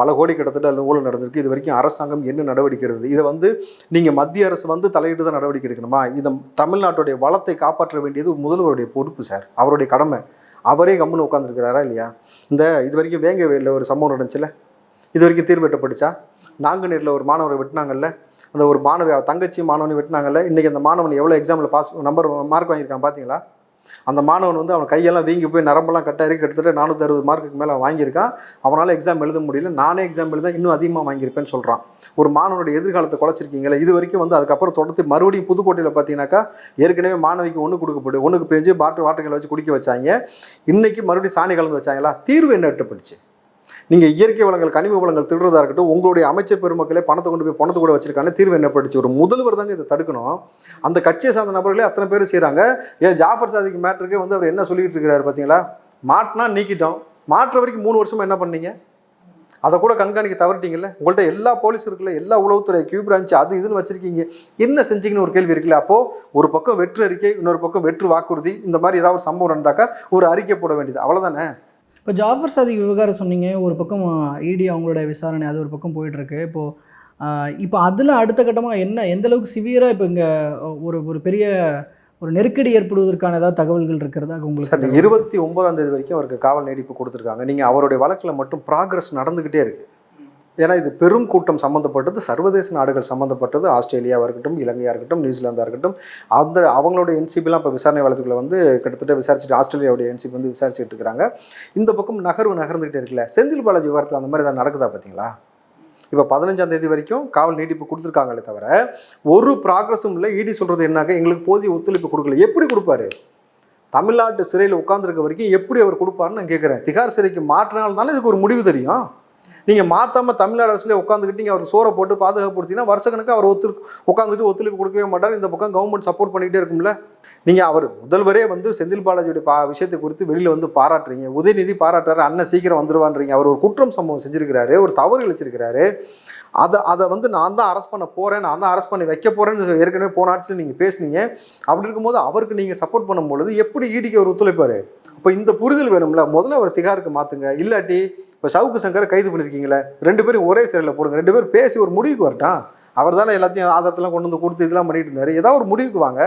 பல கோடி கிட்டத்தட்ட அந்த ஊழல் நடந்திருக்கு. இது வரைக்கும் அரசாங்கம் என்ன நடவடிக்கை எடுக்குது இதை வந்து நீங்கள் மத்திய அரசு வந்து தலையிட்டு தான் நடவடிக்கை எடுக்கணுமா? இதை தமிழ்நாட்டுடைய வளத்தை காப்பாற்ற வேண்டியது முதல்வருடைய பொறுப்பு சார். அவருடைய கடமை. அவரே கம்முன்னு உட்காந்துருக்கிறாரா இல்லையா? இந்த இது வரைக்கும் வேங்க வேலில் ஒரு சம்பவம் நடந்துச்சுல? இது வரைக்கும் தீர்வு எட்டப்பட்டுச்சா நாங்குநேரில் ஒரு மாணவரை வெட்டினாங்கல்ல? அந்த ஒரு மாணவி தங்கச்சி மாணவனை வெட்டினாங்கல்ல? இன்றைக்கி அந்த மாணவன் எவ்வளோ எக்ஸாமில் பாஸ் நம்பர் மார்க் வாங்கியிருக்கான் பார்த்தீங்களா அந்த மாணவன் வந்து அவன் கையெல்லாம் வீங்கி போய் நரம்பெல்லாம் கட்டாயிருக்கு கிட்டத்தட்ட நானூற்றி அறுபது மார்க்குக்கு மேலே வாங்கியிருக்கான். அவனால் எக்ஸாம் எழுத முடியல. நானே எக்ஸாம் எழுத இன்னும் அதிகமாக வாங்கியிருப்பேன்னு சொல்கிறான் ஒரு மாணவனுடைய எதிர்காலத்தை குலைச்சிருக்கீங்களே இது வரைக்கும் வந்து அதுக்கப்புறம் தொடர்ந்து மறுபடியும் புதுக்கோட்டையில் பார்த்தீங்கன்னாக்கா ஏற்கனவே மாணவிக்கு ஒன்று கொடுக்கப்படுது ஒன்றுக்கு பேஞ்சு பாட்டு வாட்டர்களை வச்சு குடிக்க வச்சாங்க. இன்றைக்கி மறுபடியும் சாணி கலந்து வச்சாங்களா? தீர்வு என்ன எட்டப்பட்டுச்சு நீங்கள் இயற்கை வளங்கள் கனிம வளங்கள் திருடுறதா இருக்கட்டும் உங்களுடைய அமைச்சர் பெருமக்களே பணத்தை கொண்டு போய் பணத்தை கூட வச்சிருக்காங்க தீர்வு என்னப்படுச்சு ஒரு முதல்வர் தாங்க இதை தடுக்கணும். அந்த கட்சியை சார்ந்த நபர்களே அத்தனை பேர் செய்கிறாங்க ஏன் ஜாஃபர் சாதிக்கு மேட்ருக்கு வந்து அவர் என்ன சொல்லிட்டு இருக்கிறாரு பார்த்தீங்களா மாட்டினா நீக்கிட்டோம். மாற்ற வரைக்கும் மூணு வருஷமா என்ன பண்ணீங்க? அதை கூட கண்காணிக்க தவறிட்டீங்கல்ல? உங்கள்ட்ட எல்லா போலீஸ் இருக்குல்ல எல்லா உளவுத்துறை கியூ பிரான்ச் அது இதுன்னு வச்சிருக்கீங்க. என்ன செஞ்சீங்கன்னு ஒரு கேள்வி இருக்குல்ல? அப்போ ஒரு பக்கம் வெற்று அறிக்கை இன்னொரு பக்கம் வெற்று வாக்குறுதி இந்த மாதிரி ஏதாவது ஒரு சம்பவம் நடந்தாக்கா ஒரு அறிக்கை போட வேண்டியது. அவ்வளோதானே இப்போ ஜாஃபர் சாதிக் விவகாரம் சொன்னீங்க ஒரு பக்கம் இடி அவங்களோட விசாரணை அது ஒரு பக்கம் போயிட்டுருக்கு. இப்போது இப்போ அதில் அடுத்த கட்டமாக என்ன எந்த அளவுக்கு சிவியராக இப்போ இங்கே ஒரு ஒரு பெரிய ஒரு நெருக்கடி ஏற்படுவதற்கான ஏதாவது தகவல்கள் இருக்கிறதா சார் உங்களுக்கு இருபத்தி ஒன்பதாம் தேதி வரைக்கும் அவருக்கு காவல் நீடிப்பு கொடுத்துருக்காங்க. நீங்கள் அவருடைய வழக்கில் மட்டும் ப்ராக்ரஸ் நடந்துக்கிட்டே இருக்கு. ஏன்னா இது பெரும் கூட்டம் சம்மந்தப்பட்டது சர்வதேச நாடுகள் சம்மந்தப்பட்டது ஆஸ்திரேலியாவாக இருக்கட்டும் இலங்கையாக இருக்கட்டும் நியூசிலாந்தாக இருக்கட்டும். அந்த அவங்களோட என்சிபிலாம் இப்போ விசாரணை வளத்துக்குள்ள வந்து கிட்டத்தட்ட விசாரிச்சுட்டு ஆஸ்திரேலியாவுடைய என்சிபி வந்து விசாரிச்சுட்டு இருக்கிறாங்க இந்த பக்கம் நகர்வு நகர்ந்துகிட்டே இருக்குல்ல? செந்தில் பாலாஜி விவரத்தில் அந்த மாதிரி ஏதாவது நடக்குதா பார்த்தீங்களா இப்போ பதினஞ்சாம் தேதி வரைக்கும் காவல் நீட்டிப்பு கொடுத்துருக்காங்களே தவிர ஒரு ப்ராக்ரஸும் இல்லை. இடி சொல்கிறது என்னாக்க எங்களுக்கு போதிய ஒத்துழைப்பு கொடுக்கல. எப்படி கொடுப்பாரு? தமிழ்நாட்டு சிறையில் உட்காந்துருக்க வரைக்கும் எப்படி அவர் கொடுப்பாருன்னு நான் கேட்குறேன் திகார் சிறைக்கு மாற்றினால்தானே இதுக்கு ஒரு முடிவு தெரியும். நீங்கள் மாற்றாம தமிழ்நாடு அரசுலேயே உட்காந்துக்கிட்டு நீங்கள் அவர் சோரை போட்டு பாதுகாப்புப்படுத்தினா வருஷக்கணக்கு அவர் ஒத்து உட்காந்துட்டு ஒத்துழைப்பு கொடுக்கவே மாட்டார். இந்த பக்கம் கவர்மெண்ட் சப்போர்ட் பண்ணிகிட்டே இருக்கும்ல. நீங்கள் அவர் முதல்வரே வந்து செந்தில் பாலாஜியுடைய பா விஷயத்தை குறித்து வெளியில் வந்து பாராட்டுறீங்க. உதயநிதி பாராட்டுறாரு அண்ணன் சீக்கிரம் வந்துடுவான்றீங்க அவர் ஒரு குற்றம் சம்பவம் செஞ்சுருக்கிறாரு ஒரு தவறு இழைச்சிருக்கிறாரு. அதை அதை வந்து நான் தான் அரெஸ்ட் பண்ண போகிறேன் நான் தான் அரெஸ்ட் பண்ணி வைக்க போகிறேன்னு ஏற்கனவே போன ஆட்சியில் நீங்கள் பேசுனீங்க. அப்படி இருக்கும்போது அவருக்கு நீங்கள் சப்போர்ட் பண்ணும்பொழுது எப்படி ஈடிக்கு அவர் ஒத்துழைப்பார்? அப்போ இந்த புரிதல் வேணும்ல முதல்ல அவர் திகாருக்கு மாற்றுங்க இல்லாட்டி இப்போ சவுக்கு சங்கரை கைது பண்ணியிருக்கீங்களே ரெண்டு பேரும் ஒரே சிறையில் போடுங்க. ரெண்டு பேரும் பேசி ஒரு முடிவுக்கு வரட்டும். அவர் தானே எல்லாத்தையும் ஆதாரத்தெல்லாம் கொண்டு வந்து கொடுத்து இதெல்லாம் பண்ணிட்டு இருந்தாரு. ஏதாவது ஒரு முடிவுக்கு வாங்க.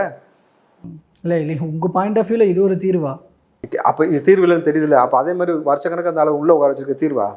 இல்லை இல்லை உங்கள் பாயிண்ட் ஆஃப் வியூவில் இது ஒரு தீர்வா? அப்போ இது தீர்வு இல்லைன்னு தெரியுதுல்ல. அப்போ அதே மாதிரி வருஷக்கணக்காக அந்த அளவு உள்ளே உட்கார வச்சிருக்க தீர்வா?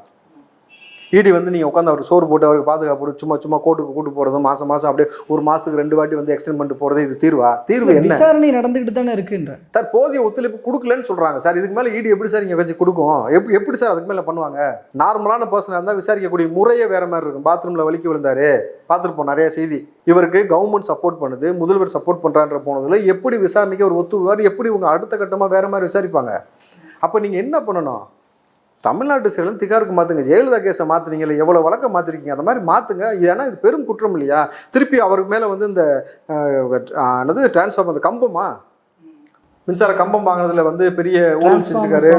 ஈடி வந்து நீங்கள் உட்காந்து அவருக்கு சோறு போட்டு அவருக்கு பாதுகாப்பு சும்மா சும்மா கோர்ட்டுக்கு கூட்டு போகிறதும் மாதம் மாதம் அப்படியே ஒரு மாதத்துக்கு ரெண்டு வாட்டி வந்து எக்ஸ்டெண்ட் பண்ணிட்டு போகிறது இது தீர்வா? தீர்வு என்ன? விசாரணை நடந்துக்கிட்டு தானே இருக்குன்ற. சார் போதிய ஒத்துழைப்பு கொடுக்கலன்னு சொல்கிறாங்க சார் இதுக்கு மேலே ஈடி எப்படி சார் இங்கே வச்சு கொடுக்கும்? எப்படி எப்படி சார் அதுக்கு மேலே பண்ணுவாங்க? நார்மலான பர்சனாக இருந்தால் விசாரிக்கக்கூடிய முறையே வேற மாதிரி இருக்கும். பாத்ரூமில் வலிக்கு விழுந்தாரு. பார்த்துருப்போம் நிறைய செய்தி. இவருக்கு கவர்மெண்ட் சப்போர்ட் பண்ணுது முதல்வர் சப்போர்ட் பண்ணுறான்ற போனதில் எப்படி விசாரணைக்கு அவர் ஒத்துவார் எப்படி உங்க அடுத்த கட்டமாக வேற மாதிரி விசாரிப்பாங்க? அப்போ நீங்கள் என்ன பண்ணணும்? தமிழ்நாட்டு சேலம் திகாருக்கு மாற்றுங்க ஜெயலலிதா கேஸை மாற்றுனீங்களே எவ்வளோ வழக்க மாற்றிருக்கீங்க அந்த மாதிரி மாற்றுங்க ஏன்னா இது பெரும் குற்றம் இல்லையா? திருப்பி அவருக்கு மேலே வந்து இந்த என்னது டிரான்ஸ்ஃபார்ம் அந்த கம்பமா? மின்சார கம்பம் வாங்கினதுல வந்து பெரிய ஊழல் செஞ்சிருக்காரு.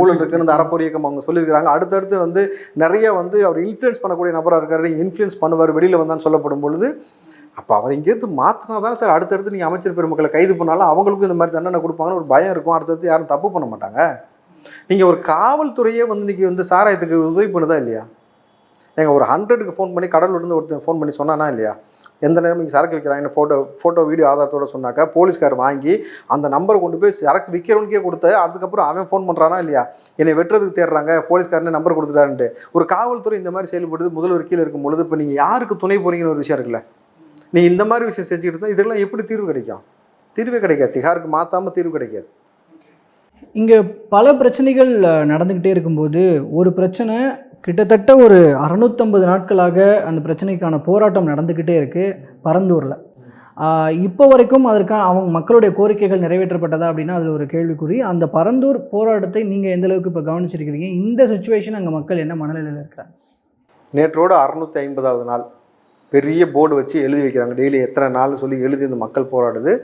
ஊழல் இருக்குன்னு இந்த அறப்பொரு இயக்கம் அவங்க சொல்லியிருக்காங்க அடுத்தடுத்து வந்து நிறைய வந்து அவர் இன்ஃப்ளூயன்ஸ் பண்ணக்கூடிய நபராக இருக்காரு. நீங்கள் இன்ஃப்ளூயன்ஸ் பண்ணுவார் வெளியில் வந்தான்னு சொல்லப்படும் பொழுது அப்போ அவர் இங்கேருந்து மாற்றினா தானே சார்? அடுத்தடுத்து நீங்கள் அமைச்சர் பெருமக்களை கைது பண்ணாலும் அவங்களுக்கும் இந்த மாதிரி தண்டனை கொடுப்பாங்கன்னு ஒரு பயம் இருக்கும். அடுத்தடுத்து யாரும் தப்பு பண்ண மாட்டாங்க. நீங்கள் ஒரு காவல்துறையே வந்து இன்னைக்கு வந்து சாராயத்துக்கு உதவி பண்ணுதா இல்லையா? எங்கள் ஒரு ஹண்ட்ரடுக்கு ஃபோன் பண்ணி கடலூர்லேருந்து ஒருத்தன் ஃபோன் பண்ணி சொன்னானா இல்லையா? எந்த நேரம் இங்கே சரக்கு விற்கிறாங்க ஃபோட்டோ ஃபோட்டோ வீடியோ ஆதாரத்தோட சொன்னாக்கா போலீஸ்கார் வாங்கி அந்த நம்பரை கொண்டு போய் சரக்கு விற்கிறவனுக்கே கொடுத்து அதுக்கப்புறம் அவன் ஃபோன் பண்ணுறானா இல்லையா? என்னை வெட்டுறதுக்கு தேடுறாங்க போலீஸ்காரனே நம்பர் கொடுத்துட்டாருன்ட்டு. ஒரு காவல்துறை இந்த மாதிரி செயல்படுது முதல்வர் கீழே இருக்கும் பொழுது இப்போ நீங்கள் யாருக்கு துணை போகிறீங்கன்னு ஒரு விஷயம் இருக்குல்ல? நீ இந்த மாதிரி விஷயம் செஞ்சுக்கிட்டு இருந்தால் இதெல்லாம் எப்படி தீர்வு கிடைக்கும்? தீர்வே கிடைக்காது. திகாருக்கு மாற்றாமல் தீர்வு கிடைக்காது. இங்கே பல பிரச்சனைகள் நடந்துக்கிட்டே இருக்கும்போது ஒரு பிரச்சனை கிட்டத்தட்ட ஒரு அறநூற்றம்பது நாட்களாக அந்த பிரச்சனைக்கான போராட்டம் நடந்துக்கிட்டே இருக்குது பரந்தூரில். இப்போ வரைக்கும் அதற்கான அவங்க மக்களுடைய கோரிக்கைகள் நிறைவேற்றப்பட்டதா அப்படின்னா அதில் ஒரு கேள்விக்குறி. அந்த பரந்தூர் போராட்டத்தை நீங்கள் எந்த அளவுக்கு இப்போ கவனிச்சிருக்கிறீங்க? இந்த சுச்சுவேஷன் அங்கே மக்கள் என்ன மனநிலையில் இருக்கிறாங்க? நேற்றோடு அறநூற்றி ஐம்பதாவது நாள். பெரிய போர்டு வச்சு எழுதி வைக்கிறாங்க. டெய்லி எத்தனை நாள் சொல்லி எழுதி இந்த மக்கள் போராடுது.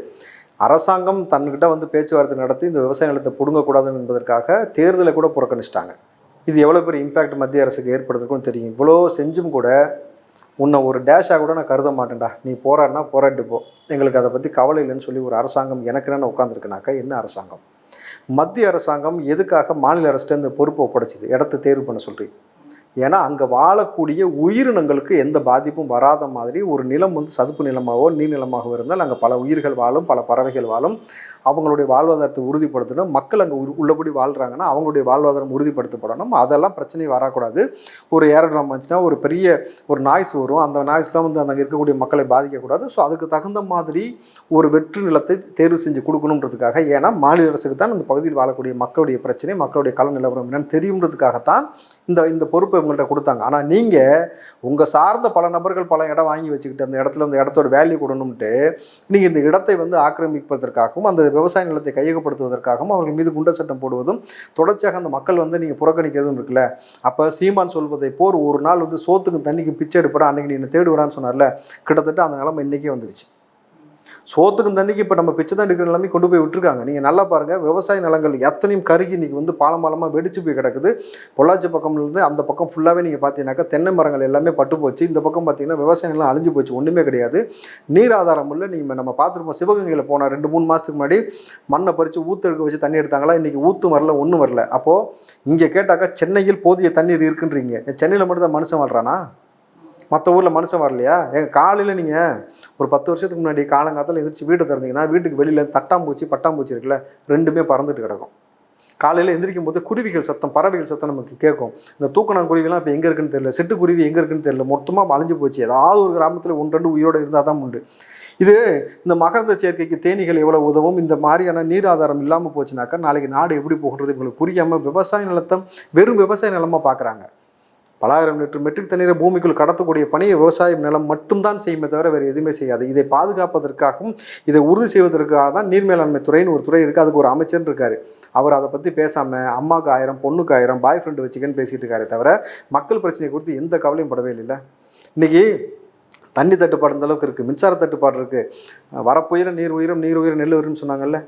அரசாங்கம் தன்கிட்ட வந்து பேச்சுவார்த்தை நடத்தி இந்த விவசாய நிலத்தை பிடுங்கக்கூடாது என்பதற்காக தேர்தலை கூட புறக்கணிச்சிட்டாங்க. இது எவ்வளோ பெரிய இம்பேக்ட் மத்திய அரசுக்கு ஏற்படுத்திருக்குன்னு தெரியும். இவ்வளோ செஞ்சும் கூட உன்னை ஒரு டேஷாக கூட நான் கருத மாட்டேன்டா. நீ போராடினா போராட்டு போ. எங்களுக்கு அதை பற்றி கவலை இல்லைன்னு சொல்லி ஒரு அரசாங்கம் எனக்கு என்னென்ன உட்காந்துருக்குனாக்கா என்ன அரசாங்கம்? மத்திய அரசாங்கம் எதுக்காக மாநில அரசு இந்த பொறுப்பை ஒப்படைச்சிது? இடத்த தேர்வு பண்ண சொல்லி ஏன்னா அங்கே வாழக்கூடிய உயிரினங்களுக்கு எந்த பாதிப்பும் வராத மாதிரி ஒரு நிலம் வந்து சதுப்பு நிலமாகவோ நீர் நிலமாகவோ இருந்தால் அங்கே பல உயிர்கள் வாழும் பல பறவைகள் வாழும். அவங்களுடைய வாழ்வாதாரத்தை உறுதிப்படுத்தணும். மக்கள் அங்கே உள்ளபடி வாழ்கிறாங்கன்னா அவங்களுடைய வாழ்வாதாரம் உறுதிப்படுத்தப்படணும். அதெல்லாம் பிரச்சனை வரக்கூடாது. ஒரு ஏரோட்ராம் வந்துச்சுன்னா ஒரு பெரிய ஒரு நாய்ஸ் வரும். அந்த நாய்ஸ்லாம் வந்து அங்கே இருக்கக்கூடிய மக்களை பாதிக்கக்கூடாது. ஸோ அதுக்கு தகுந்த மாதிரி ஒரு வெற்று நிலத்தை தேர்வு செஞ்சு கொடுக்கணுன்றதுக்காக ஏன்னா மாநில அரசுக்கு தான் அந்த பகுதியில் வாழக்கூடிய மக்களுடைய பிரச்சனை மக்களுடைய கள நிலவரம் என்னன்னு தெரியுன்றதுக்காகத்தான் இந்த இந்த பொறுப்பை உங்கள்கிட்ட கொடுத்தாங்க. ஆனால் நீங்கள் உங்கள் சார்ந்த பல நபர்கள் பல இடம் வாங்கி வச்சுக்கிட்டு அந்த இடத்துல அந்த இடத்தோட வேல்யூ கொடுணும்ட்டு நீங்கள் இந்த இடத்தை வந்து ஆக்கிரமிப்பதற்காகவும் அந்த விவசாய நிலத்தை கையகப்படுத்துவதற்காகவும் அவர்கள் மீது குண்ட சட்டம் போடுவதும் தொடர்ச்சியாக அந்த மக்கள் வந்து நீங்கள் புறக்கணிக்கிறதும் இருக்குல்ல. அப்போ சீமான் சொல்வதை போர் ஒரு நாள் வந்து சோத்துக்கும் தண்ணிக்கும் பிச்சை எடுப்படா அன்றைக்கி நீ என்னை தேடுவடான்னு சொன்னார்ல கிட்டத்தட்ட அந்த நிலைமை இன்றைக்கே வந்துடுச்சு சோத்துக்கும் தண்ணிக்கு இப்போ நம்ம பிச்சை தான் எடுக்கிற எல்லாமே கொண்டு போய் விட்டுருக்காங்க. நீங்கள் நல்லா பாருங்கள் விவசாய நிலங்கள் எத்தனையும் கருகி இன்றைக்கி வந்து பாலம் பாலமாக வெடிச்சு போய் கிடக்குது. பொள்ளாச்சி பக்கம்லேருந்து அந்த பக்கம் ஃபுல்லாகவே நீங்கள் பார்த்தீங்கன்னாக்கா தென்னை மரங்கள் எல்லாமே பட்டு போச்சு. இந்த பக்கம் பார்த்தீங்கன்னா விவசாய நிலம் அழிஞ்சு போச்சு ஒன்றுமே கிடையாது. நீர் ஆதாரம் இல்லை நீங்கள் நம்ம பார்த்துருப்போம் சிவகங்கையில் போனால் ரெண்டு மூணு மாதத்துக்கு முன்னாடி மண்ணை பறித்து ஊத்தெடுக்க வச்சு தண்ணி எடுத்தாங்களா? இன்றைக்கி ஊத்து வரல ஒன்றும் வரல. அப்போது இங்கே கேட்டாக்கா சென்னையில் போதிய தண்ணீர் இருக்குன்றீங்க. சென்னையில் மட்டும் தான் மனுஷன் வாழ்றானா? மற்ற ஊரில் மனுஷன் வரலையா? எங்கள் காலையில் நீங்கள் ஒரு பத்து வருஷத்துக்கு முன்னாடி காலங்காலத்தில் எந்திரிச்சு வீட்டை திறந்தீங்கன்னா வீட்டுக்கு வெளியில் தட்டாம்பூச்சி பட்டாம்பூச்சி இருக்குல்ல ரெண்டுமே பறந்துட்டு கிடக்கும். காலையில் எந்திரிக்கும் போது குருவிகள் சத்தம் பறவைகள் சத்தம் நமக்கு கேட்கும். இந்த தூக்கணாங்குருவிலாம் இப்போ எங்கே இருக்குன்னு தெரியல சிட்டுக்குருவி எங்கே இருக்குன்னு தெரியல மொத்தமாக அழிஞ்சு போச்சு. ஏதாவது ஒரு கிராமத்தில் ஒன்று ரெண்டு உயிரோடு இருந்தால் தான் உண்டு. இது இந்த மகரந்த சேர்க்கைக்கு தேனீகள் எவ்வளோ உதவும்? இந்த மாதிரியான நீர் ஆதாரம் இல்லாமல் போச்சுனாக்கா நாளைக்கு நாடு எப்படி போகுன்றது உங்களுக்கு புரியாமல் விவசாய நிலத்தை வெறும் விவசாய நிலமாக பார்க்குறாங்க பலாயிரம் லிட்டர் மெட்ரிக் தண்ணீரை பூமிக்குள் கடத்தக்கூடிய பணியை விவசாயம் நிலம் மட்டும்தான் செய்யுமே தவிர வேறு எதுவுமே செய்யாது. இதை பாதுகாப்பதற்காகவும் இதை உறுதி செய்வதற்காக தான் நீர் மேலாண்மை துறைன்னு ஒரு துறை இருக்குது அதுக்கு ஒரு அமைச்சர் இருக்கார். அவர் அதை பற்றி பேசாமல் அம்மாவுக்கு ஆயிரம் பொண்ணுக்கு ஆயிரம் பாய் ஃப்ரெண்டு வச்சுக்கன்னு பேசிகிட்டு இருக்காரே தவிர மக்கள் பிரச்சனை குறித்து எந்த கவலையும் படவே இல்லை இன்னைக்கு தண்ணி தட்டுப்பாடு அந்த அளவுக்கு இருக்குது மின்சார தட்டுப்பாடு இருக்குது வரப்புயிர நீர் உயிரும் நீர் உயிரும் நெல் உயிரும் சொன்னாங்கல்ல.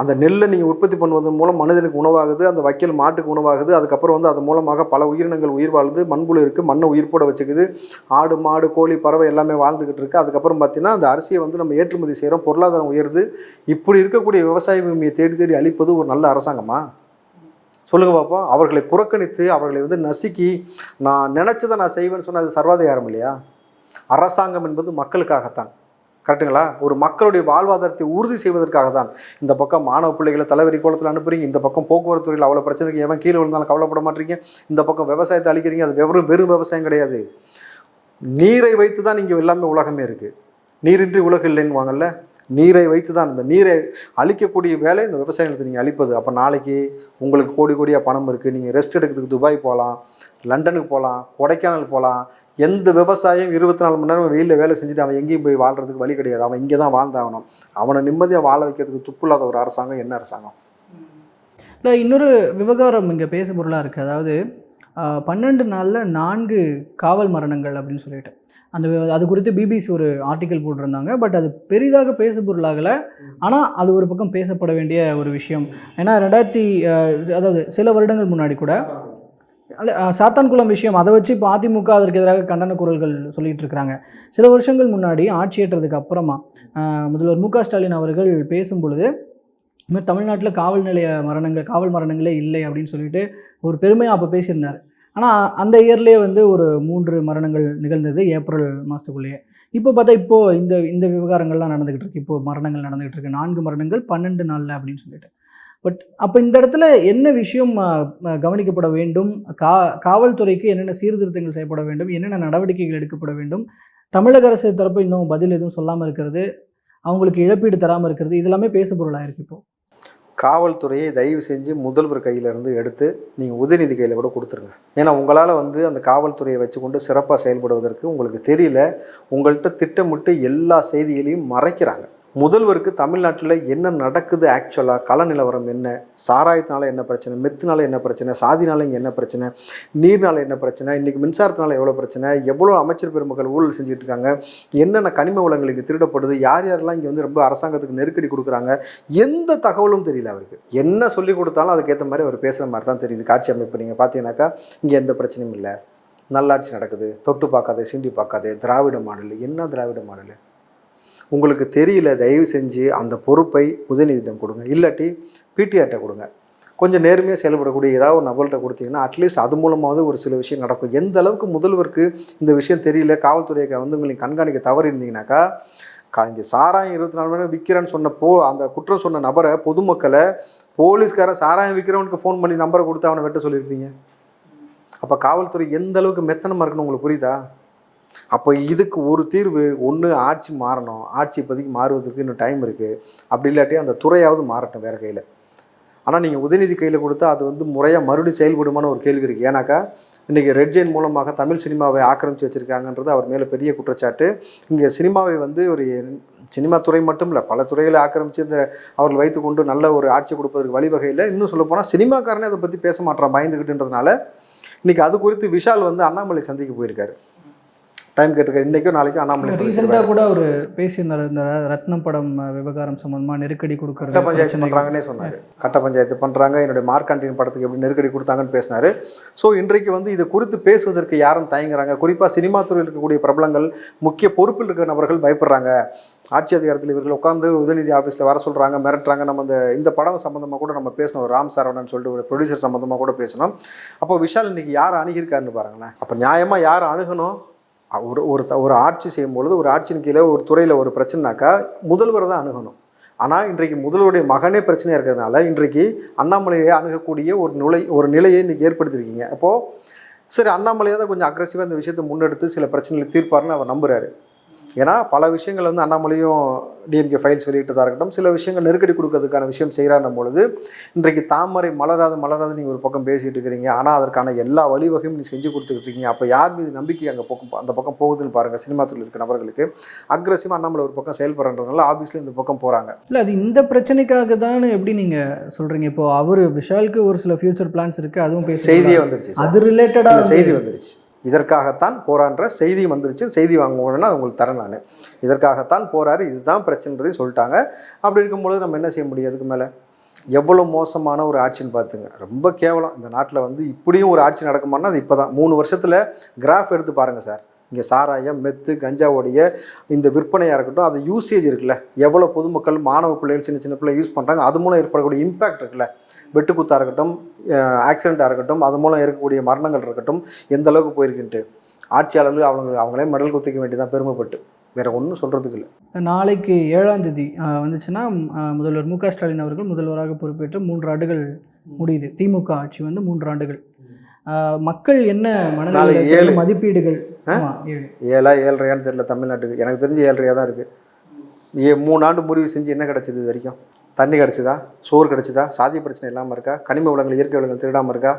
அந்த நெல்லை நீங்கள் உற்பத்தி பண்ணுவதன் மூலம் மனிதனுக்கு உணவாகுது அந்த வைக்கல் மாட்டுக்கு உணவாகுது அதுக்கப்புறம் வந்து அது மூலமாக பல உயிரினங்கள் உயிர் வாழுது மண்புழு இருக்குது மண்ணை உயிர் போட வச்சுக்குது. ஆடு மாடு கோழி பறவை எல்லாமே வாழ்ந்துக்கிட்டு இருக்குது அதுக்கப்புறம் பார்த்தீங்கன்னா அந்த அரிசியை வந்து நம்ம ஏற்றுமதி செய்கிறோம் பொருளாதாரம் உயருது. இப்படி இருக்கக்கூடிய விவசாய பூமியை தேடி தேடி அழிப்பது ஒரு நல்ல அரசாங்கமா? சொல்லுங்க பார்ப்போம் அவர்களை புறக்கணித்து அவர்களை வந்து நசுக்கி நான் நினச்சதை நான் செய்வேன்னு சொன்னால் அது சர்வாதிகாரம் இல்லையா? அரசாங்கம் என்பது மக்களுக்காகத்தான். கரெக்டுங்களா? ஒரு மக்களுடைய வாழ்வாதாரத்தை உறுதி செய்வதற்காக தான் இந்த பக்கம் மாணவ பிள்ளைகளை தலைவரி கோலத்தில் அனுப்புறீங்க இந்த பக்கம் போக்குவரத்து துறையில் அவ்வளோ பிரச்சனைக்கு எவன் கீழே விழுந்தாலும் கவலைப்பட மாட்டீங்க இந்த பக்கம் விவசாயத்தை அழிக்கிறீங்க அது வெறும் வெறும் விவசாயம் கிடையாது. நீரை வைத்து தான் இங்கே எல்லாமே உலகமே இருக்குது நீரின்றி உலகம் இல்லைன்னு வாங்கல்ல நீரை வைத்து தான் இந்த நீரை அழிக்கக்கூடிய வேலை இந்த விவசாய நிலத்தை நீங்கள் அழிப்பது. அப்போ நாளைக்கு உங்களுக்கு கோடி கோடியாக பணம் இருக்குது நீங்கள் ரெஸ்ட் எடுக்கிறதுக்கு துபாய் போகலாம் லண்டனுக்கு போகலாம் கொடைக்கானல் போகலாம் எந்த விவசாயம் இருபத்தி நாலு மணி நேரம் வெயிலில் வேலை செஞ்சுட்டு அவன் எங்கேயும் போய் வாழ்கிறதுக்கு வழி கிடையாது. அவன் இங்கே தான் வாழ்ந்தாகணும். அவனை நிம்மதியாக வாழ வைக்கிறதுக்கு துப்புல்லாத ஒரு அரசாங்கம் என்ன அரசாங்கம்? இல்லை இன்னொரு விவகாரம் இங்கே பேசு பொருளாக இருக்குது அதாவது பன்னெண்டு நாளில் நான்கு காவல் மரணங்கள் அப்படின்னு சொல்லிட்டு. அந்த அது குறித்து பிபிசி ஒரு ஆர்டிக்கல் போட்டிருந்தாங்க. பட் அது பெரிதாக பேசு பொருளாகலை. ஆனால் அது ஒரு பக்கம் பேசப்பட வேண்டிய ஒரு விஷயம். ஏன்னா ரெண்டாயிரத்தி அதாவது சில வருடங்கள் முன்னாடி கூட சாத்தான்குளம் விஷயம் அதை வச்சு இப்போ அதிமுக அதற்கு எதிராக கண்டன குரல்கள் சொல்லிட்டு இருக்கிறாங்க சில வருஷங்கள் முன்னாடி ஆட்சியேற்றதுக்கு அப்புறமா முதல்வர் மு க ஸ்டாலின் அவர்கள் பேசும் பொழுது இந்த தமிழ்நாட்டில் காவல் நிலைய மரணங்கள் காவல் மரணங்களே இல்லை அப்படின்னு சொல்லிட்டு ஒரு பெருமையாக அப்போ பேசியிருந்தார். ஆனால் அந்த இயர்லேயே வந்து ஒரு மூன்று மரணங்கள் நிகழ்ந்தது ஏப்ரல் மாதத்துக்குள்ளேயே இப்போ பார்த்தா இப்போது இந்த இந்த விவகாரங்கள்லாம் நடந்துகிட்டு இருக்கு. இப்போது மரணங்கள் நடந்துகிட்டு இருக்கு. நான்கு மரணங்கள் பன்னெண்டு நாளில் அப்படின்னு சொல்லிட்டு. பட் அப்போ இந்த இடத்துல என்ன விஷயம் கவனிக்கப்பட வேண்டும்? கா காவல்துறைக்கு என்னென்ன சீர்திருத்தங்கள் செய்யப்பட வேண்டும்? என்னென்ன நடவடிக்கைகள் எடுக்கப்பட வேண்டும்? தமிழக அரசு தரப்பு இன்னும் பதில் எதுவும் சொல்லாமல் இருக்கிறது? அவங்களுக்கு இழப்பீடு தராமல் இருக்கிறது? இதெல்லாமே பேசு பொருளாக இருக்குது இப்போது காவல்துறையை தயவு செஞ்சு முதல்வர் கையிலேருந்து எடுத்து நீங்கள் உதயநிதி கையில் கூட கொடுத்துருங்க. ஏன்னா உங்களால் வந்து அந்த காவல்துறையை வச்சுக்கொண்டு சிறப்பாக செயல்படுவதற்கு உங்களுக்கு தெரியல. உங்கள்கிட்ட திட்டமிட்டு எல்லா செய்திகளையும் மறைக்கிறாங்க. முதல்வருக்கு தமிழ்நாட்டில் என்ன நடக்குது ஆக்சுவலாக கள நிலவரம் என்ன? சாராயத்தினால என்ன பிரச்சனை? மெத்துனால என்ன பிரச்சனை? சாதினால இங்கே என்ன பிரச்சனை? நீர்னால என்ன பிரச்சனை? இன்றைக்கி மின்சாரத்தினால எவ்வளோ பிரச்சனை? எவ்வளோ அமைச்சர் பெருமக்கள் ஊழல் செஞ்சுட்டு இருக்காங்க? என்னென்ன கனிம வளங்கள் இங்கே திருடப்படுது? யார் யாரெல்லாம் இங்கே வந்து ரொம்ப அரசாங்கத்துக்கு நெருக்கடி கொடுக்குறாங்க? எந்த தகவலும் தெரியல அவருக்கு. என்ன சொல்லி கொடுத்தாலும் அதுக்கேற்ற மாதிரி அவர் பேசுகிற மாதிரி தான் தெரியுது. காட்சி அமைப்பு நீங்கள் பார்த்தீங்கன்னாக்கா இங்கே எந்த பிரச்சனையும் இல்லை. நல்லாட்சி நடக்குது. தொட்டு பார்க்காது சீண்டி பார்க்காது திராவிட மாடல். என்ன திராவிட மாடல்? உங்களுக்கு தெரியல தயவு செஞ்சு அந்த பொறுப்பை உதயநிதியிடம் கொடுங்க. இல்லாட்டி பிடிஆர்கிட்ட கொடுங்க. கொஞ்சம் நேர்மையாக செயல்படக்கூடிய ஏதாவது ஒரு நபர்கிட்ட கொடுத்தீங்கன்னா அட்லீஸ்ட் அது மூலமாவது ஒரு சில விஷயம் நடக்கும். எந்த அளவுக்கு முதல்வருக்கு இந்த விஷயம் தெரியல காவல்துறையை வந்து உங்களுக்கு கண்காணிக்க தவறு இருந்தீங்கன்னாக்கா கா- இங்கே சாராயம் இருபத்தி நாலு மணி நேரம் விற்கிறேன்னு சொன்ன போ அந்த குற்றம் சொன்ன நபரை பொதுமக்களை போலீஸ்காரன் சாராயம் விற்கிறவனுக்கு ஃபோன் பண்ணி நம்பரை கொடுத்து அவனை வெட்ட சொல்லியிருப்பீங்க. அப்போ காவல்துறை எந்த அளவுக்கு மெத்தனமாக இருக்குன்னு உங்களுக்கு புரியுதா? அப்போ இதுக்கு ஒரு தீர்வு ஒன்று ஆட்சி மாறணும் ஆட்சி இப்போதைக்கு மாறுவதற்கு இன்னும் டைம் இருக்குது அப்படி இல்லாட்டி அந்த துறையாவது மாறட்டும் வேறு கையில். ஆனால் நீங்கள் உதயநிதி கையில் கொடுத்தா அது வந்து முறையாக மறுபடியும் செயல்படுமான ஒரு கேள்வி இருக்குது ஏன்னாக்கா இன்றைக்கி ரெட் ஜெயின் மூலமாக தமிழ் சினிமாவை ஆக்கிரமித்து வச்சுருக்காங்கன்றது அவர் மேலே பெரிய குற்றச்சாட்டு. இங்கே சினிமாவை வந்து ஒரு சினிமா துறை மட்டும் இல்லை பல துறைகளை ஆக்கிரமித்து இந்த அவர்கள் வைத்துக்கொண்டு நல்ல ஒரு ஆட்சி கொடுப்பதற்கு வழிவகையில் இன்னும் சொல்லப்போனால் சினிமாக்காரனே அதை பற்றி பேச மாட்டான் பயந்துக்கிட்டுன்றதுனால இன்றைக்கி அது குறித்து விஷால் வந்து அண்ணாமலை சந்திக்க போயிருக்காரு. டைம் கேட்டுக்க இன்றைக்கும் நாளைக்கும் அண்ணாமலை ரீசெண்டாக. கூட அவர் பேசியிருந்தார். இந்த ரத்னம் படம் விவகாரம் சம்பந்தமாக நெருக்கடி கொடுக்கறது கட்ட பஞ்சாயத்து. பண்ணுறாங்கன்னே சொன்னார். கட்ட பஞ்சாயத்து பண்ணுறாங்க என்னுடைய மார்க்காண்டின் படத்துக்கு எப்படி நெருக்கடி கொடுத்தாங்கன்னு பேசினார். ஸோ இன்றைக்கு வந்து இது குறித்து பேசுவதற்கு யாரும் தயங்குறாங்க. குறிப்பாக சினிமா துறையில் இருக்கக்கூடிய பிரபலங்கள் முக்கிய பொறுப்பில் இருக்கிற நபர்கள் பயப்படுறாங்க. ஆட்சி அதிகாரத்தில் இவர்கள் உட்காந்து உதயநிதி ஆஃபீஸில் வர சொல்கிறாங்க மிரட்டுறாங்க. நம்ம இந்த இந்த படம் சம்மந்தமாக கூட நம்ம பேசணும். ஒரு ராம் சரவணன் சொல்லிட்டு ஒரு ப்ரொடியூசர் சம்மந்தமாக கூட பேசணும். அப்போ விஷால் இன்னைக்கு யார் அணுகியிருக்காருன்னு பாருங்களேன். அப்போ நியாயமாக யார் அணுகணும்? ஒரு ஒரு ஒரு ஆட்சி செய்யும் பொழுது ஒரு ஆட்சியின் கீழே ஒரு துறையில் ஒரு பிரச்சனைனாக்கா முதல்வரை தான் அணுகணும். ஆனால் இன்றைக்கு முதல்வருடைய மகனே பிரச்சனையாக இருக்கிறதுனால இன்றைக்கு அண்ணாமலையை அணுகக்கூடிய ஒரு நிலை ஒரு நிலையை இன்றைக்கி ஏற்படுத்தியிருக்கீங்க. அப்போது சரி அண்ணாமலையாக தான் கொஞ்சம் அக்ரஸிவாக இந்த விஷயத்தை முன்னெடுத்து சில பிரச்சனைகளை தீர்ப்பாருன்னு அவர் நம்புகிறாரு ஏன்னா பல விஷயங்கள் வந்து அண்ணாமலையும் டிஎம்கே ஃபைல்ஸ் வெளியிட்டதாக இருக்கட்டும் சில விஷயங்கள் நெருக்கடி கொடுக்கறதுக்கான விஷயம் செய்கிறாருன்னும் பொழுது இன்றைக்கு தாமரை மலராது மலராது நீங்கள் ஒரு பக்கம் பேசிகிட்டு இருக்கிறீங்க. ஆனால் அதற்கான எல்லா வழிவகையும் நீ செஞ்சு கொடுத்துக்கிட்டு இருக்கீங்க. அப்போ யார் மீது நம்பிக்கை அங்கே பக்கம் அந்த பக்கம் போகுதுன்னு பாருங்கள் சினிமா துறையில் இருக்க நபர்களுக்கு. அக்ரெசிவாக அண்ணாமலை ஒரு பக்கம் செயல்படுறதுனால ஆஃபீஸில் இந்த பக்கம் போகிறாங்க இல்லை அது இந்த பிரச்சனைக்காக தான் எப்படி நீங்கள் சொல்கிறீங்க இப்போ அவர் விஷாலுக்கு ஒரு சில ஃபியூச்சர் பிளான்ஸ் இருக்குது அதுவும் செய்தியே வந்துருச்சு. அது ரிலேட்டடாக செய்தி வந்துருச்சு. இதற்காகத்தான் போரான்ற செய்தி வந்துருச்சு. செய்தி வாங்குவோம்னா உங்களுக்கு தரேன் நான். இதற்காகத்தான் போறாரு. இதுதான் பிரச்சனைன்றதை சொல்லிட்டாங்க. அப்படி இருக்கும்பொழுது நம்ம என்ன செய்ய முடியும் அதுக்கு மேலே? எவ்வளோ மோசமான ஒரு ஆட்சின்னு பார்த்துங்க. ரொம்ப கேவலம். இந்த நாட்டில் வந்து இப்படியும் ஒரு ஆட்சி நடக்குமானா அது இப்போ தான் மூணு வருஷத்தில் கிராஃப் எடுத்து பாருங்கள் சார். இங்கே சாராயம் மெத்து கஞ்சாவோடைய இந்த விற்பனையாக இருக்கட்டும் அது யூசேஜ் இருக்குல்ல. எவ்வளோ பொதுமக்கள் மாணவ பிள்ளைகள் சின்ன சின்ன பிள்ளை யூஸ் பண்ணுறாங்க அது மூலம் ஏற்படக்கூடிய இம்பேக்ட் இருக்குல்ல. வெட்டுக்குத்தாக இருக்கட்டும் ஆக்சிடெண்ட்டாக இருக்கட்டும் அது மூலம் இருக்கக்கூடிய மரணங்கள் இருக்கட்டும் எந்த அளவுக்கு போயிருக்குன்ட்டு. ஆட்சியாளர்கள் அவங்க அவங்களே மெடல் குத்திக்க வேண்டியதான் பெருமைப்பட்டு. வேற ஒன்றும் சொல்கிறதுக்கு இல்லை. நாளைக்கு ஏழாம் தேதி வந்துச்சுன்னா முதல்வர் மு க ஸ்டாலின் அவர்கள் முதல்வராக பொறுப்பேற்று மூன்று ஆண்டுகள் முடியுது. திமுக ஆட்சி வந்து மூன்று ஆண்டுகள். மக்கள் என்ன மனநிலை ஏழு. மதிப்பீடுகள். ஏழா. ஏழ்ரையான்னு தெரியல தமிழ்நாட்டுக்கு. எனக்கு தெரிஞ்சு ஏழ்ரையாக தான் இருக்குது ஏ மூணு ஆண்டு முடிவு செஞ்சு என்ன கிடச்சிது இது வரைக்கும்? தண்ணி கிடச்சிதா? சோறு கிடச்சிதா? சாதிய பிரச்சனை இல்லாமல் இருக்கா? கனிம வளங்கள் இயற்கை வளங்கள் திருடாமல் இருக்கா?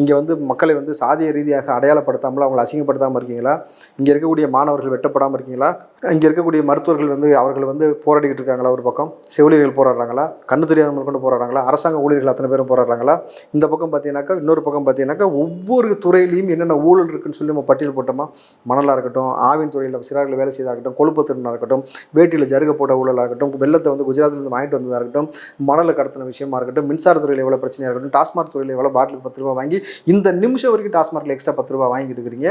இங்கே வந்து மக்களை வந்து சாதிய ரீதியாக அடையாளப்படுத்தாமல் அவங்களை அசிங்கப்படுத்தாமல் இருக்கீங்களா? இங்கே இருக்கக்கூடிய மாணவர்கள் வெட்டப்படாமல் இருக்கீங்களா? இங்கே இருக்கக்கூடிய மருத்துவர்கள் வந்து அவர்கள் வந்து போராடிக்கிட்டு இருக்காங்களா ஒரு பக்கம்? செவிலியர்கள் போராடுறாங்களா? கண்ணு தெரியாதவங்க கொண்டு போராடுறாங்களா? அரசாங்க ஊழியர்கள் அத்தனை பேரும் போராடுறாங்களா? இந்த பக்கம் பார்த்தீங்கன்னாக்கா இன்னொரு பக்கம் பார்த்தீங்கன்னாக்கா ஒவ்வொரு துறையிலையும் என்னென்ன ஊழல் இருக்குன்னு சொல்லி நம்ம பட்டியல் போட்டோமா? மணலாக இருக்கட்டும் ஆவின் துறையில் சிறார்கள் வேலை செய்தாக இருக்கட்டும் கொழுப்பு திருநாக இருக்கட்டும் வேட்டியில் ஜருக போட்ட ஊழலாக இருக்கட்டும் வெள்ளத்தை வந்து குஜராத்லேருந்து வாங்கிட்டு வந்ததாக இருக்கட்டும் மணலை கடத்தின விஷயமா இருக்கட்டும் மின்சாரத்துறையில் எவ்வளோ பிரச்சனையாக இருக்கட்டும் டாஸ்மாக் துறையில் எவ்வளோ பாட்டிலுக்கு பத்து ரூபா வாங்கி இந்த நிமிஷம் வரைக்கும் டாஸ்மார்க்கில் எக்ஸ்ட்ரா பத்து ரூபா வாங்கிட்டு இருக்கிறீங்க.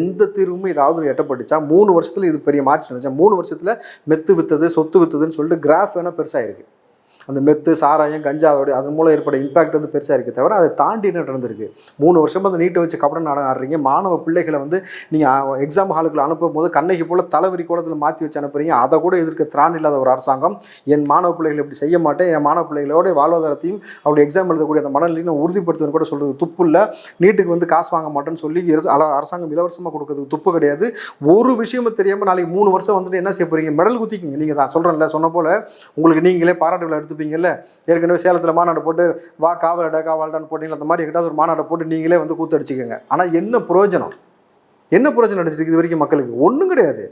எந்த தீர்வுமே ஏதாவது ஒரு எட்டப்பட்டுச்சா? மூணு வருஷத்தில் இது பெரிய மாற்றம் நினைச்சா? மூணு வருஷத்தில் மெத்து வித்தது சொத்து வித்ததுன்னு சொல்லிட்டு கிராஃப் வேணால் பெருசாக இருக்குது அந்த மெத்து சாராயம் கஞ்சா அதோட அதன் மூலம் ஏற்பட இம்பாக்ட் வந்து பெருசாக இருக்குது தவிர அதை தாண்டி என்ன நடந்திருக்கு? மூணு வருஷமாக அந்த நீட்டை வச்சு கபடம் நாடகம் ஆடுறீங்க. மாணவ பிள்ளைகளை வந்து நீங்கள் எக்ஸாம் ஹாலுக்குள்ள அனுப்பும் போது கண்ணகி போல் தலைவரி கோலத்தில் மாற்றி வச்சு அனுப்புறீங்க. அதை கூட எதிர்க்க திராணி இல்லாத ஒரு அரசாங்கம். என் மாணவ பிள்ளைகளை இப்படி செய்ய மாட்டேன். என் மாணவ பிள்ளைகளோட வாழ்வாதாரத்தையும் அவருடைய எக்ஸாம் எழுதக்கூடிய அந்த மனநிலையும் உறுதிப்படுத்துன்னு கூட சொல்கிறது துப்பு இல்லை. நீட்டுக்கு வந்து காசு வாங்க மாட்டேன்னு சொல்லி அல- அரசாங்கம் இலவசமாக கொடுக்கறதுக்கு துப்பு கிடையாது. ஒரு விஷயமும் தெரியாமல் நாளைக்கு மூணு வருஷம் வந்துட்டு என்ன செய்ய போகிறீங்க மெடல் குத்திக்கிங்க. நீங்கள் தான் சொல்கிறேன்ல சொன்ன போல் உங்களுக்கு நீங்களே பாராட்டு விழா எடுத்துப்பீங்கல்ல ஏற்கனவே சேலத்தில் மாநாடு போட்டு வா காவலடா காவலடான்னு போட்டீங்களா அந்த மாதிரி எங்கிட்ட ஒரு மாநாடை போட்டு நீங்களே வந்து கூத்தடிச்சுக்கோங்க ஆனால் என்ன பிரயோஜனம் என்ன பிரயோஜனம் அடிச்சிருக்கு இது வரைக்கும் மக்களுக்கு? ஒன்றும் கிடையாது.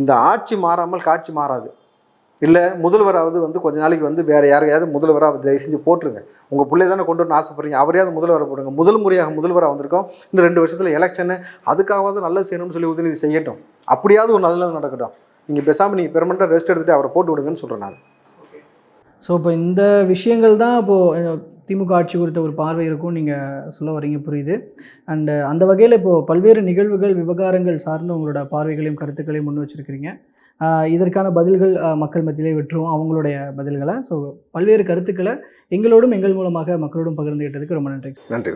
இந்த ஆட்சி மாறாமல் காட்சி மாறாது. இல்லை முதல்வராவது வந்து கொஞ்ச நாளைக்கு வந்து வேறு யாரையாவது முதல்வராக தயவு செஞ்சு போட்டுருங்க. உங்கள் பிள்ளை தானே கொண்டு வரணும் ஆசைப்படுறீங்க. அவரையாவது முதல்வரை போடுங்க. முதல் முறையாக முதல்வராக வந்திருக்கோம். இந்த ரெண்டு வருஷத்தில் எலெக்ஷனு அதுக்காகவாவது நல்லது செய்யணும்னு சொல்லி உதவி செய்யட்டும். அப்படியாவது ஒரு நல்லது நடக்கட்டும். நீங்கள் பேசாமல் நீங்கள் பெர்மனெண்ட்டாக ரெஸ்ட் எடுத்துகிட்டு அவரை போட்டு விடுங்கன்னு சொல்கிறேன் நான். ஸோ இப்போ இந்த விஷயங்கள் தான் இப்போது திமுக ஆட்சி குறித்த ஒரு பார்வை இருக்கும் நீங்கள் சொல்ல வரீங்க புரியுது. அண்டு அந்த வகையில் இப்போது பல்வேறு நிகழ்வுகள் விவகாரங்கள் சார்ந்து உங்களோட பார்வைகளையும் கருத்துக்களையும் முன் வச்சுருக்கிறீங்க. இதற்கான பதில்கள் மக்கள் மத்தியிலே விட்டுருவோம் அவங்களுடைய பதில்களை. ஸோ பல்வேறு கருத்துக்களை எங்களோடும் எங்கள் மூலமாக மக்களோடும் பகிர்ந்துகிட்டதுக்கு ரொம்ப நன்றி. நன்றி.